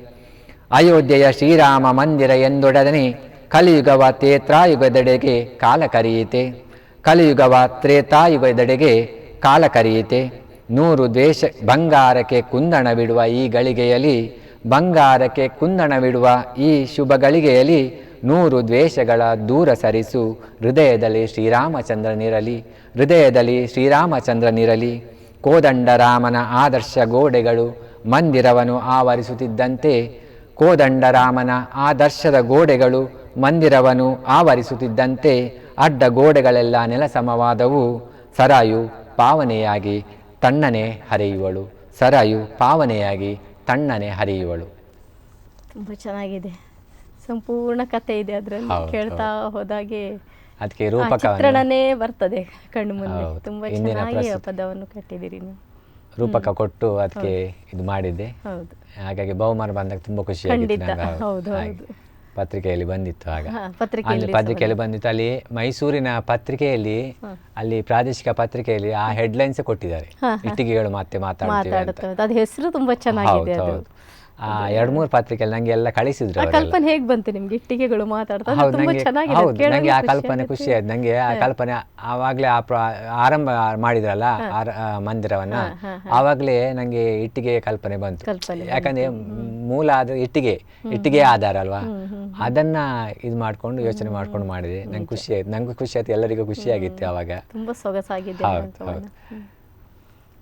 ಅಯೋಧ್ಯೆಯ ಶ್ರೀರಾಮ ಮಂದಿರ ಎಂದೊಡನೆ ಕಲಿಯುಗವ ತೇತ್ರಾಯುಗದೆಡೆಗೆ ಕಾಲ ಕರೆಯಿತೆ. ಕಲಿಯುಗವ ತ್ರೇತಾಯುಗದೆಡೆಗೆ ಕಾಲ ಕರೆಯಿತೆ. ನೂರು ದ್ವೇಷ ಬಂಗಾರಕ್ಕೆ ಕುಂದಣ ಬಿಡುವ ಈ ಗಳಿಗೆಯಲ್ಲಿ ಬಂಗಾರಕ್ಕೆ ಕುಂದಣವಿಡುವ ಈ ಶುಭ ಗಳಿಗೆಯಲ್ಲಿ ನೂರು ದ್ವೇಷಗಳ ದೂರ ಸರಿಸು. ಹೃದಯದಲ್ಲಿ ಶ್ರೀರಾಮಚಂದ್ರನಿರಲಿ ಹೃದಯದಲ್ಲಿ ಶ್ರೀರಾಮಚಂದ್ರನಿರಲಿ ಕೋದಂಡರಾಮನ ಆದರ್ಶ ಗೋಡೆಗಳು ಮಂದಿರವನ್ನು ಆವರಿಸುತ್ತಿದ್ದಂತೆ ಕೋದಂಡರಾಮನ ಆದರ್ಶದ ಗೋಡೆಗಳು ಮಂದಿರವನ್ನು ಆವರಿಸುತ್ತಿದ್ದಂತೆ, ಅಡ್ಡ ಗೋಡೆಗಳೆಲ್ಲ ನೆಲಸಮವಾದವು. ಸರಾಯು ಪಾವನೆಯಾಗಿ ತಣ್ಣನೆ ಹರಿಯುವಳು. ಸರಾಯು ಪಾವನೆಯಾಗಿ ತಣ್ಣನೆ ಹರಿಯುವಳು. ತುಂಬ ಚೆನ್ನಾಗಿದೆ. ಸಂಪೂರ್ಣ ಕತೆ ಇದೆ ಅದರಲ್ಲಿ. ಕೇಳ್ತಾ ಹೋದಾಗೆ ಅದಕ್ಕೆ ರೂಪಕ ಚಿತ್ರಣನೇ ಬರ್ತದೆ ಕಣ್ಣು ಮುಂದೆ. ತುಂಬಾ ಚೆನ್ನಾಗಿ ಪದವನ್ನು ಕಟ್ಟಿದ್ದೀರಿ ನೀವು. ರೂಪಕ ಕೊಟ್ಟು ಅದಕ್ಕೆ ಇದು ಮಾಡಿದ್ದೆ. ಹೌದು. ಹಾಗಾಗಿ ಬಹುಮಾನ ಬಂದಾಗ ತುಂಬಾ ಖುಷಿ ಹೌದು. ಪತ್ರಿಕೆಯಲ್ಲಿ ಬಂದಿತ್ತು ಆಗ. ಅಲ್ಲಿ ಪತ್ರಿಕೆಯಲ್ಲಿ ಬಂದಿತ್ತು. ಅಲ್ಲಿ ಮೈಸೂರಿನ ಪತ್ರಿಕೆಯಲ್ಲಿ ಅಲ್ಲಿ ಪ್ರಾದೇಶಿಕ ಪತ್ರಿಕೆಯಲ್ಲಿ ಆ ಹೆಡ್ಲೈನ್ಸ್ ಕೊಟ್ಟಿದ್ದಾರೆ. ಇಟ್ಟಿಗೆಗಳು ಮತ್ತೆ ಮಾತಾಡ್ತೀವಿ ಅಂತ. ಹೆಸರು ತುಂಬಾ ಚೆನ್ನಾಗಿದೆ ಎರಡು ಮೂರು ಪತ್ರಿಕೆಯಲ್ಲಿ ನಂಗೆ ಎಲ್ಲ ಕಳಿಸಿದ್ರು. ಕಲ್ಪನೆ ಹೇಗ್ ಬಂತು ನಿಮ್ಗೆ? ಇಟ್ಟಿಗೆಗಳು ಮಾತಾಡ್ತಾ? ಹೌದು ಹೌದು ಆ ಖುಷಿ ಕಲ್ಪನೆ ಖುಷಿ ಆಯ್ತು. ನಂಗೆ ಆ ಕಲ್ಪನೆ ಆವಾಗಲೇ ಆ ಆರಂಭ ಮಾಡಿದ್ರಲ್ಲ ಮಂದಿರವನ್ನ ಆವಾಗಲೇ ನಂಗೆ ಇಟ್ಟಿಗೆ ಕಲ್ಪನೆ ಬಂತು. ಯಾಕಂದ್ರೆ ಮೂಲ ಅದು ಇಟ್ಟಿಗೆ ಇಟ್ಟಿಗೆ ಆಧಾರ ಅಲ್ವಾ? ಅದನ್ನ ಇದು ಮಾಡ್ಕೊಂಡು ಯೋಚನೆ ಮಾಡ್ಕೊಂಡು ಮಾಡಿದೆ. ನಂಗೆ ಖುಷಿ ಆಯ್ತು. ನಂಗೂ ಖುಷಿ ಆಯ್ತು. ಎಲ್ಲರಿಗೂ ಖುಷಿ ಆಗಿತ್ತು ಆವಾಗ. ತುಂಬಾ ಸೊಗಸಾಗಿದೆ.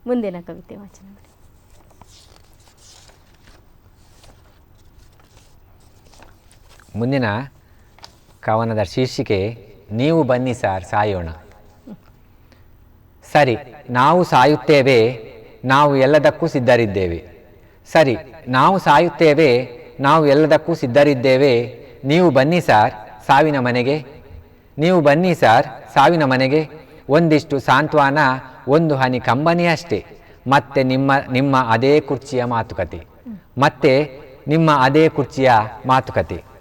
ಮುಂದಿನ ಕವಿತೆ ವಾಚನ ಮುಂದಿನ ಕವನದ ಶೀರ್ಷಿಕೆ, ನೀವು ಬನ್ನಿ ಸಾರ್, ಸಾಯೋಣ. ಸರಿ, ನಾವು ಸಾಯುತ್ತೇವೆ, ನಾವು ಎಲ್ಲದಕ್ಕೂ ಸಿದ್ಧರಿದ್ದೇವೆ. ಸರಿ, ನಾವು ಸಾಯುತ್ತೇವೆ, ನಾವು ಎಲ್ಲದಕ್ಕೂ ಸಿದ್ಧರಿದ್ದೇವೆ. ನೀವು ಬನ್ನಿ ಸಾರ್, ಸಾವಿನ ಮನೆಗೆ. ನೀವು ಬನ್ನಿ ಸಾರ್, ಸಾವಿನ ಮನೆಗೆ. ಒಂದಿಷ್ಟು ಸಾಂತ್ವನ, ಒಂದು ಹನಿ ಕಂಬನಿ ಅಷ್ಟೇ. ಮತ್ತೆ ನಿಮ್ಮ ನಿಮ್ಮ ಅದೇ ಕುರ್ಚಿಯ ಮಾತುಕತೆ. ಮತ್ತೆ ನಿಮ್ಮ ಅದೇ ಕುರ್ಚಿಯ ಮಾತುಕತೆ.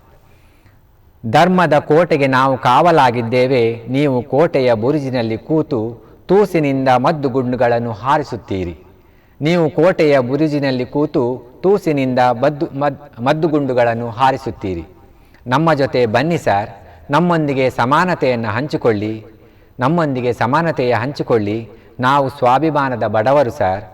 ಧರ್ಮದ ಕೋಟೆಗೆ ನಾವು ಕಾವಲಾಗಿದ್ದೇವೆ, ನೀವು ಕೋಟೆಯ ಬುರುಜಿನಲ್ಲಿ ಕೂತು ತೂಸಿನಿಂದ ಮದ್ದು ಗುಂಡುಗಳನ್ನು ಹಾರಿಸುತ್ತೀರಿ. ನೀವು ಕೋಟೆಯ ಬುರುಜಿನಲ್ಲಿ ಕೂತು ತೂಸಿನಿಂದ ಬದ್ದು, ಮದ್, ಮದ್ದುಗುಂಡುಗಳನ್ನು ಹಾರಿಸುತ್ತೀರಿ. ನಮ್ಮ ಜೊತೆ ಬನ್ನಿ ಸರ್, ನಮ್ಮೊಂದಿಗೆ ಸಮಾನತೆಯನ್ನು ಹಂಚಿಕೊಳ್ಳಿ. ನಮ್ಮೊಂದಿಗೆ ಸಮಾನತೆಯ ಹಂಚಿಕೊಳ್ಳಿ. ನಾವು ಸ್ವಾಭಿಮಾನದ ಬಡವರು ಸರ್.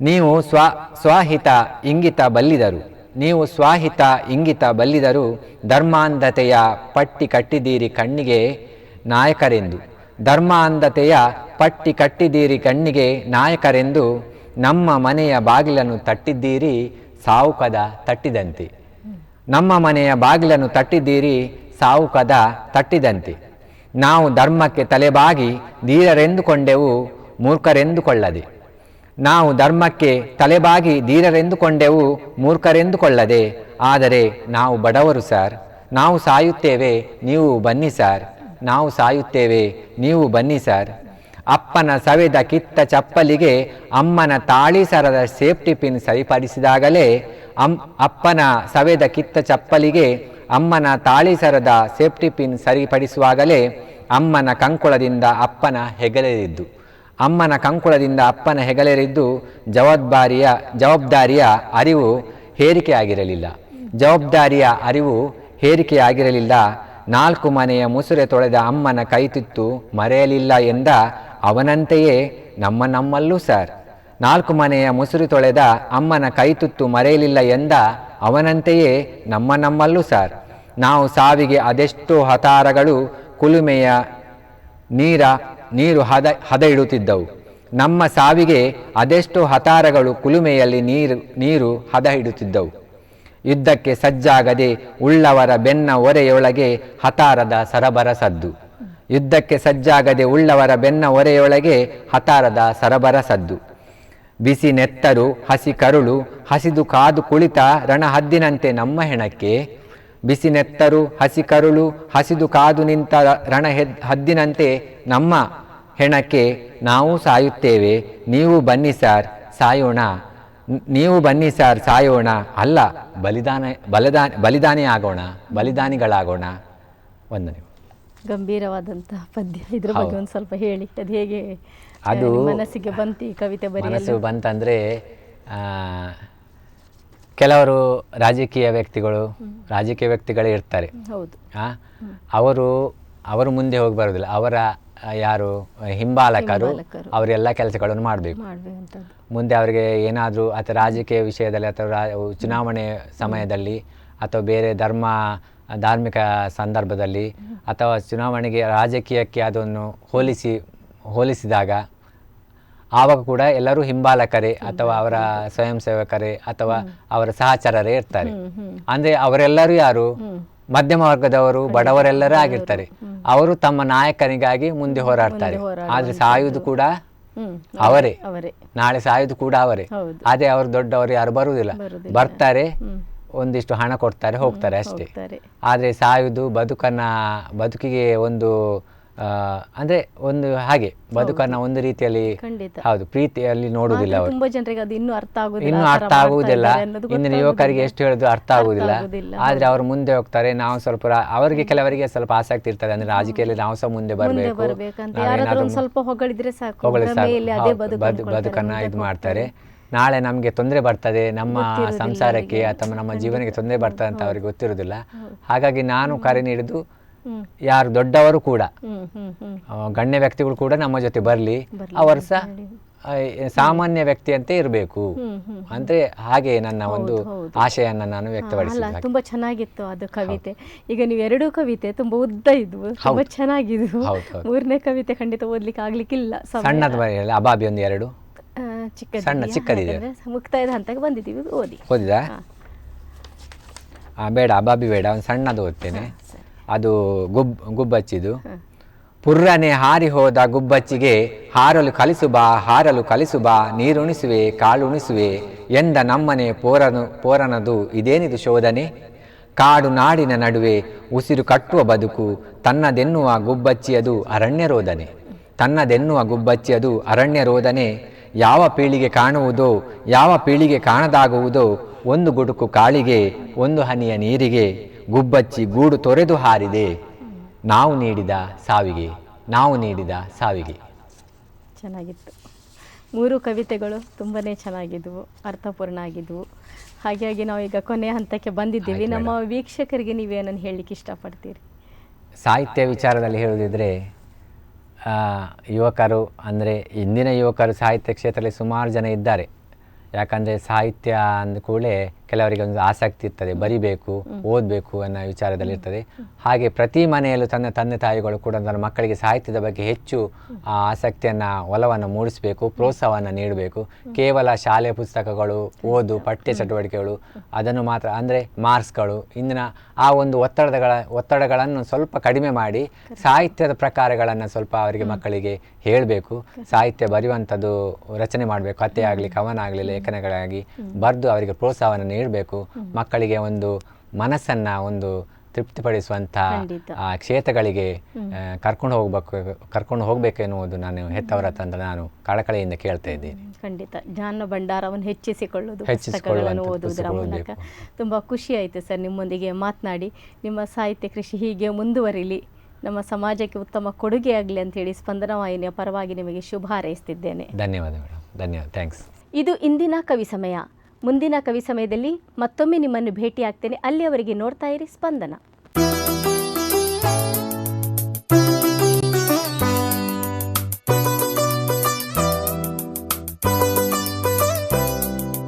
ನೀವು ಸ್ವ, ಸ್ವಹಿತ ಇಂಗಿತ ಬಲ್ಲಿದರು. ನೀವು ಸ್ವಾಹಿತ, ಇಂಗಿತ, ಬಲ್ಲಿದರು, ಧರ್ಮಾಂಧತೆಯ ಪಟ್ಟಿ ಕಟ್ಟಿದ್ದೀರಿ ಕಣ್ಣಿಗೆ ನಾಯಕರೆಂದು. ಧರ್ಮಾಂಧತೆಯ ಪಟ್ಟಿ ಕಟ್ಟಿದ್ದೀರಿ ಕಣ್ಣಿಗೆ ನಾಯಕರೆಂದು ನಮ್ಮ ಮನೆಯ ಬಾಗಿಲನ್ನು ತಟ್ಟಿದ್ದೀರಿ ಸಾವುಕದ ತಟ್ಟಿದಂತೆ. ನಮ್ಮ ಮನೆಯ ಬಾಗಿಲನ್ನು ತಟ್ಟಿದ್ದೀರಿ ಸಾವುಕದ ತಟ್ಟಿದಂತೆ. ನಾವು ಧರ್ಮಕ್ಕೆ ತಲೆಬಾಗಿ ಧೀರರೆಂದುಕೊಂಡೆವು, ಮೂರ್ಖರೆಂದುಕೊಳ್ಳದೆ. ನಾವು ಧರ್ಮಕ್ಕೆ ತಲೆಬಾಗಿ ಧೀರರೆಂದುಕೊಂಡೆವು ಮೂರ್ಖರೆಂದುಕೊಳ್ಳದೆ, ಆದರೆ ನಾವು ಬಡವರು ಸರ್. ನಾವು ಸಾಯುತ್ತೇವೆ, ನೀವು ಬನ್ನಿ ಸರ್. ನಾವು ಸಾಯುತ್ತೇವೆ, ನೀವು ಬನ್ನಿ ಸರ್. ಅಪ್ಪನ ಸವೆದ ಕಿತ್ತ ಚಪ್ಪಲಿಗೆ ಅಮ್ಮನ ತಾಳಿ ಸರದ ಸೇಫ್ಟಿ ಪಿನ್ ಸರಿಪಡಿಸಿದಾಗಲೇ ಅಮ್ ಅಪ್ಪನ ಸವೆದ ಕಿತ್ತ ಚಪ್ಪಲಿಗೆ ಅಮ್ಮನ ತಾಳಿ ಸರದ ಸೇಫ್ಟಿ ಪಿನ್ ಸರಿಪಡಿಸುವಾಗಲೇ ಅಮ್ಮನ ಕಂಕುಳದಿಂದ ಅಪ್ಪನ ಹೆಗಲೆರಿದ್ದು ಅಮ್ಮನ ಕಂಕುಳದಿಂದ ಅಪ್ಪನ ಹೆಗಲೇರಿದ್ದು ಜವಾಬ್ದಾರಿಯ ಜವಾಬ್ದಾರಿಯ ಅರಿವು ಹೇರಿಕೆಯಾಗಿರಲಿಲ್ಲ. ಜವಾಬ್ದಾರಿಯ ಅರಿವು ಹೇರಿಕೆಯಾಗಿರಲಿಲ್ಲ. ನಾಲ್ಕು ಮನೆಯ ಮುಸುರೆ ತೊಳೆದ ಅಮ್ಮನ ಕೈತಿತ್ತು ಮರೆಯಲಿಲ್ಲ ಎಂದ ಅವನಂತೆಯೇ ನಮ್ಮ ನಮ್ಮಲ್ಲೂ ಸರ್. ನಾಲ್ಕು ಮನೆಯ ಮುಸುರು ತೊಳೆದ ಅಮ್ಮನ ಕೈತುತ್ತು ಮರೆಯಲಿಲ್ಲ ಎಂದ ಅವನಂತೆಯೇ ನಮ್ಮ ನಮ್ಮಲ್ಲೂ ಸರ್. ನಾವು ಸಾವಿಗೆ ಅದೆಷ್ಟೋ ಹತಾರಗಳು, ಕುಲುಮೆಯ ನೀರ ನೀರು ಹದ ಹದ ಇಡುತ್ತಿದ್ದವು ನಮ್ಮ ಸಾವಿಗೆ ಅದೆಷ್ಟೋ ಹತಾರಗಳು ಕುಲುಮೆಯಲ್ಲಿ ನೀರು ನೀರು ಹದ ಇಡುತ್ತಿದ್ದವು ಯುದ್ಧಕ್ಕೆ ಸಜ್ಜಾಗದೆ ಉಳ್ಳವರ ಬೆನ್ನ ಒರೆಯೊಳಗೆ ಹತಾರದ ಸರಬರ ಸದ್ದು. ಯುದ್ಧಕ್ಕೆ ಸಜ್ಜಾಗದೆ ಉಳ್ಳವರ ಬೆನ್ನ ಒರೆಯೊಳಗೆ ಹತಾರದ ಸರಬರ ಸದ್ದು. ಬಿಸಿ ನೆತ್ತರು, ಹಸಿ ಕರುಳು, ಹಸಿದು ಕಾದು ಕುಳಿತ ರಣಹದ್ದಿನಂತೆ ನಮ್ಮ ಹೆಣಕ್ಕೆ. ಬಿಸಿ ನೆತ್ತರು, ಹಸಿ ಕರುಳು, ಹಸಿದು ಕಾದು ನಿಂತ ರಣ ಹೆದ್ ಹದ್ದಿನಂತೆ ನಮ್ಮ ಹೆಣಕ್ಕೆ ನಾವು ಸಾಯುತ್ತೇವೆ. ನೀವು ಬನ್ನಿ ಸಾರ್ ಸಾಯೋಣ. ನೀವು ಬನ್ನಿ ಸಾರ್ ಸಾಯೋಣ. ಅಲ್ಲ ಬಲಿದಾನ ಬಲಿದಾನ ಬಲಿದಾನಿ ಆಗೋಣ ಬಲಿದಾನಿಗಳಾಗೋಣ. ವಂದನೆ. ಗಂಭೀರವಾದಂತಹ ಪದ್ಯ. ಇದ್ರ ಬಗ್ಗೆ ಒಂದು ಸ್ವಲ್ಪ ಹೇಳಿ. ಅದು ಹೇಗೆ ಅದು ಮನಸ್ಸಿಗೆ ಬಂತು ಈ ಕವಿತೆ ಮನಸ್ಸು ಬಂತಂದರೆ ಕೆಲವರು ರಾಜಕೀಯ ವ್ಯಕ್ತಿಗಳು ರಾಜಕೀಯ ವ್ಯಕ್ತಿಗಳೇ ಇರ್ತಾರೆ. ಹೌದು. ಅವರು ಅವರು ಮುಂದೆ ಹೋಗಿ ಬರೋದಿಲ್ಲ ಅವರ ಯಾರು ಹಿಂಬಾಲಕರು. ಅವರೆಲ್ಲ ಕೆಲಸಗಳನ್ನು ಮಾಡಬೇಕು. ಮುಂದೆ ಅವರಿಗೆ ಏನಾದರೂ ಅಥವಾ ರಾಜಕೀಯ ವಿಷಯದಲ್ಲಿ ಅಥವಾ ಚುನಾವಣೆ ಸಮಯದಲ್ಲಿ ಅಥವಾ ಬೇರೆ ಧರ್ಮ ಧಾರ್ಮಿಕ ಸಂದರ್ಭದಲ್ಲಿ ಅಥವಾ ಚುನಾವಣೆಗೆ ರಾಜಕೀಯಕ್ಕೆ ಅದನ್ನು ಹೋಲಿಸಿ ಹೋಲಿಸಿದಾಗ ಆವಾಗ ಕೂಡ ಎಲ್ಲರೂ ಹಿಂಬಾಲಕರೇ ಅಥವಾ ಅವರ ಸ್ವಯಂ ಸೇವಕರೇ ಅಥವಾ ಅವರ ಸಹಚರರೇ ಇರ್ತಾರೆ. ಅಂದ್ರೆ ಅವರೆಲ್ಲರೂ ಯಾರು? ಮಧ್ಯಮ ವರ್ಗದವರು ಬಡವರೆಲ್ಲರೂ ಆಗಿರ್ತಾರೆ. ಅವರು ತಮ್ಮ ನಾಯಕನಿಗಾಗಿ ಮುಂದೆ ಹೋರಾಡ್ತಾರೆ. ಆದ್ರೆ ಸಾಯುವುದು ಕೂಡ ಅವರೇ ನಾಳೆ ಸಾಯುವುದು ಕೂಡ ಅವರೇ. ಅದೇ ಅವರು ದೊಡ್ಡವರು ಯಾರು ಬರುವುದಿಲ್ಲ. ಬರ್ತಾರೆ ಒಂದಿಷ್ಟು ಹಣ ಕೊಡ್ತಾರೆ ಹೋಗ್ತಾರೆ ಅಷ್ಟೇ. ಆದ್ರೆ ಸಾಯುವುದು ಬದುಕನ್ನ ಬದುಕಿಗೆ ಒಂದು ಅಂದ್ರೆ ಒಂದು ಹಾಗೆ ಬದುಕನ್ನ ಒಂದು ರೀತಿಯಲ್ಲಿ ಹೌದು ಪ್ರೀತಿಯಲ್ಲಿ ನೋಡುವುದಿಲ್ಲ ಅವರು. ತುಂಬಾ ಜನರಿಗೆ ಅದು ಇನ್ನೂ ಅರ್ಥ ಆಗುದಿಲ್ಲ ಇನ್ನು ಅರ್ಥ ಆಗುವುದಿಲ್ಲ ಇಂದಿನ ಯುವಕರಿಗೆ ಎಷ್ಟು ಹೇಳುದು ಅರ್ಥ ಆಗುವುದಿಲ್ಲ ಆಗುದಿಲ್ಲ, ಆದ್ರೆ ಅವರು ಮುಂದೆ ಹೋಗ್ತಾರೆ ನಾವು ಸ್ವಲ್ಪ ಅವರಿಗೆ ಕೆಲವರಿಗೆ ಸ್ವಲ್ಪ ಆಸಕ್ತಿ ಇರ್ತದೆ ಅಂದ್ರೆ ರಾಜಕೀಯದಲ್ಲಿ ನಾವು ಸಹ ಮುಂದೆ ಬರಬೇಕು. ಸ್ವಲ್ಪ ಹೊಗಳಿದ್ರೆ ಸಾಕು. ಬದುಕನ್ನ ಇದು ಮಾಡ್ತಾರೆ. ನಾಳೆ ನಮಗೆ ತೊಂದರೆ ಬರ್ತದೆ. ನಮ್ಮ ಸಂಸಾರಕ್ಕೆ ಅಥವಾ ನಮ್ಮ ಜೀವನಕ್ಕೆ ತೊಂದರೆ ಬರ್ತದೆ ಅಂತ ಅವ್ರಿಗೆ ಗೊತ್ತಿರುವುದಿಲ್ಲ. ಹಾಗಾಗಿ ನಾನು ಕರೆ ನೀಡಿದ್ದು ಯಾರು ದೊಡ್ಡವರು ಕೂಡ. ಗಣ್ಯ ವ್ಯಕ್ತಿಗಳು ಕೂಡ ನಮ್ಮ ಜೊತೆ ಬರಲಿ. ಅವರು ಸಹ ಸಾಮಾನ್ಯ ವ್ಯಕ್ತಿಯಂತೆ ಇರಬೇಕು. ಅಂದ್ರೆ ಹಾಗೆ ನನ್ನ ಒಂದು ಆಶಯನ್ನ ನಾನು ಅಲ್ಲ ತುಂಬಾ ಚೆನ್ನಾಗಿತ್ತು ಅದು ಕವಿತೆ. ಈಗ ನೀವು ಎರಡು ಕವಿತೆ ತುಂಬಾ ಉದ್ದ ಇದ್ವು. ತುಂಬಾ ಚೆನ್ನಾಗಿದ್ವು. ಮೂರನೇ ಕವಿತೆ ಖಂಡಿತ ಓದ್ಲಿಕ್ಕೆ ಆಗ್ಲಿಕ್ಕಿಲ್ಲ ಸಣ್ಣದ ಬರೆಯಲ್ಲ ಅಬಾಬಿ ಒಂದು ಎರಡು. ಆ, ಸಣ್ಣ- ಚಿಕ್ಕದಿದೆ. ಮುಕ್ತಾಯದ ಹಂತಕ್ಕೆ ಬಂದಿದ್ದೀವಿ ಓದಿ. ಓದಿದ. ಬೇಡ ಅಬಾಬಿ ಬೇಡ ಒಂದು ಸಣ್ಣದು ಓದ್ತೇನೆ. ಅದು ಗುಬ್, ಗುಬ್ಬಚ್ಚಿದು. ಪುರ್ರನೆ ಹಾರಿ ಹೋದ ಗುಬ್ಬಚ್ಚಿಗೆ, ಹಾರಲು ಕಲಿಸು ಬಾ ಹಾರಲು ಕಲಿಸು ಬಾ ನೀರುಣಿಸುವೆ ಕಾಳುಣಿಸುವೆ ಎಂದ ನಮ್ಮನೆ ಪೋರನು, ಪೋರನದು ಇದೇನಿದು ಶೋಧನೆ? ಕಾಡು ನಾಡಿನ ನಡುವೆ ಉಸಿರು ಕಟ್ಟುವ ಬದುಕು, ತನ್ನದೆನ್ನುವ ಗುಬ್ಬಚ್ಚಿಯದು ಅರಣ್ಯ ರೋದನೆ ತನ್ನದೆನ್ನುವ ಗುಬ್ಬಚ್ಚಿಯದು ಅರಣ್ಯ ರೋದನೆ ಯಾವ ಪೀಳಿಗೆ ಕಾಣುವುದೋ, ಯಾವ ಪೀಳಿಗೆ ಕಾಣದಾಗುವುದೋ, ಒಂದು ಗುಡುಕು ಕಾಳಿಗೆ, ಒಂದು ಹನಿಯ ನೀರಿಗೆ. ಗುಬ್ಬಚ್ಚಿ ಗೂಡು ತೊರೆದು ಹಾರಿದೆ. ನಾವು ನೀಡಿದ ಸಾವಿಗೆ ನಾವು ನೀಡಿದ ಸಾವಿಗೆ. ಚೆನ್ನಾಗಿತ್ತು. ಮೂರು ಕವಿತೆಗಳು ತುಂಬಾ ಚೆನ್ನಾಗಿದ್ವು ಅರ್ಥಪೂರ್ಣ ಆಗಿದ್ವು. ಹಾಗಾಗಿ ನಾವು ಈಗ ಕೊನೆ ಹಂತಕ್ಕೆ ಬಂದಿದ್ದೀವಿ. ನಮ್ಮ ವೀಕ್ಷಕರಿಗೆ ನೀವೇನನ್ನು ಹೇಳಲಿಕ್ಕೆ ಇಷ್ಟಪಡ್ತೀರಿ? ಸಾಹಿತ್ಯ ವಿಚಾರದಲ್ಲಿ ಹೇಳುವುದಿದ್ರೆ ಯುವಕರು ಅಂದರೆ ಇಂದಿನ ಯುವಕರು ಸಾಹಿತ್ಯ ಕ್ಷೇತ್ರದಲ್ಲಿ ಸುಮಾರು ಜನ ಇದ್ದಾರೆ. ಯಾಕಂದರೆ ಸಾಹಿತ್ಯ ಅಂದ ಕೂಡಲೇ ಕೆಲವರಿಗೆ ಒಂದು ಆಸಕ್ತಿ ಇರ್ತದೆ ಬರಿಬೇಕು ಓದಬೇಕು ಅನ್ನೋ ವಿಚಾರದಲ್ಲಿ ಇರ್ತದೆ. ಹಾಗೆ ಪ್ರತಿ ಮನೆಯಲ್ಲೂ ತನ್ನ ತಂದೆ ತಾಯಿಗಳು ಕೂಡ ತನ್ನ ಮಕ್ಕಳಿಗೆ ಸಾಹಿತ್ಯದ ಬಗ್ಗೆ ಹೆಚ್ಚು ಆ ಆಸಕ್ತಿಯನ್ನು ಒಲವನ್ನು ಮೂಡಿಸಬೇಕು ಪ್ರೋತ್ಸಾಹವನ್ನು ನೀಡಬೇಕು. ಕೇವಲ ಶಾಲೆ ಪುಸ್ತಕಗಳು ಓದು ಪಠ್ಯ ಚಟುವಟಿಕೆಗಳು ಅದನ್ನು ಮಾತ್ರ ಅಂದರೆ ಮಾರ್ಕ್ಸ್ಗಳು ಇಂದಿನ ಆ ಒಂದು ಒತ್ತಡಗಳ ಒತ್ತಡಗಳನ್ನು ಸ್ವಲ್ಪ ಕಡಿಮೆ ಮಾಡಿ ಸಾಹಿತ್ಯದ ಪ್ರಕಾರಗಳನ್ನು ಸ್ವಲ್ಪ ಅವರಿಗೆ ಮಕ್ಕಳಿಗೆ ಹೇಳಬೇಕು. ಸಾಹಿತ್ಯ ಬರೆಯುವಂಥದ್ದು ರಚನೆ ಮಾಡಬೇಕು ಕಥೆ ಆಗಲಿ ಕವನ ಆಗಲಿ ಲೇಖನಗಳಾಗಿ ಬರೆದು ಅವರಿಗೆ ಪ್ರೋತ್ಸಾಹವನ್ನು ನೀಡಬೇಕು ಮಕ್ಕಳಿಗೆ ಒಂದು ಮನಸ್ಸನ್ನ ಒಂದು ತೃಪ್ತಿಪಡಿಸುವಂಥ ಆ ಕ್ಷೇತ್ರಗಳಿಗೆ ಕರ್ಕೊಂಡು ಹೋಗ್ಬೇಕು ಕರ್ಕೊಂಡು ಹೋಗಬೇಕು ಎನ್ನುವುದು ನಾನು ಹೆತ್ತವರ ತಂತ್ರ ನಾನು ಕಳಕಳಿಯಿಂದ ಕೇಳ್ತಾ ಇದ್ದೀನಿ. ಖಂಡಿತ. ಜ್ಞಾನ ಭಂಡಾರವನ್ನು ಹೆಚ್ಚಿಸಿಕೊಳ್ಳೋದು ಪುಸ್ತಕಗಳನ್ನು ಓದುವುದರ ಮೂಲಕ. ತುಂಬ ಖುಷಿ ಆಯಿತು ಸರ್ ನಿಮ್ಮೊಂದಿಗೆ ಮಾತನಾಡಿ. ನಿಮ್ಮ ಸಾಹಿತ್ಯ ಕೃಷಿ ಹೀಗೆ ಮುಂದುವರಿಲಿ. ನಮ್ಮ ಸಮಾಜಕ್ಕೆ ಉತ್ತಮ ಕೊಡುಗೆ ಆಗಲಿ ಅಂತೇಳಿ ಸ್ಪಂದನ ವಾಹಿನಿಯ ಪರವಾಗಿ ನಿಮಗೆ ಶುಭ ಹಾರೈಸ್ತಿದ್ದೇನೆ. ಧನ್ಯವಾದ ಮೇಡಮ್ ಧನ್ಯವಾದ. ಥ್ಯಾಂಕ್ಸ್. ಇದು ಇಂದಿನ ಕವಿ ಸಮಯ. ಮುಂದಿನ ಕವಿ ಸಮಯದಲ್ಲಿ ಮತ್ತೊಮ್ಮೆ ನಿಮ್ಮನ್ನು ಭೇಟಿಯಾಗ್ತೇನೆ. ಅಲ್ಲಿಯವರೆಗೆ ನೋಡ್ತಾ ಇರಿ ಸ್ಪಂದನ.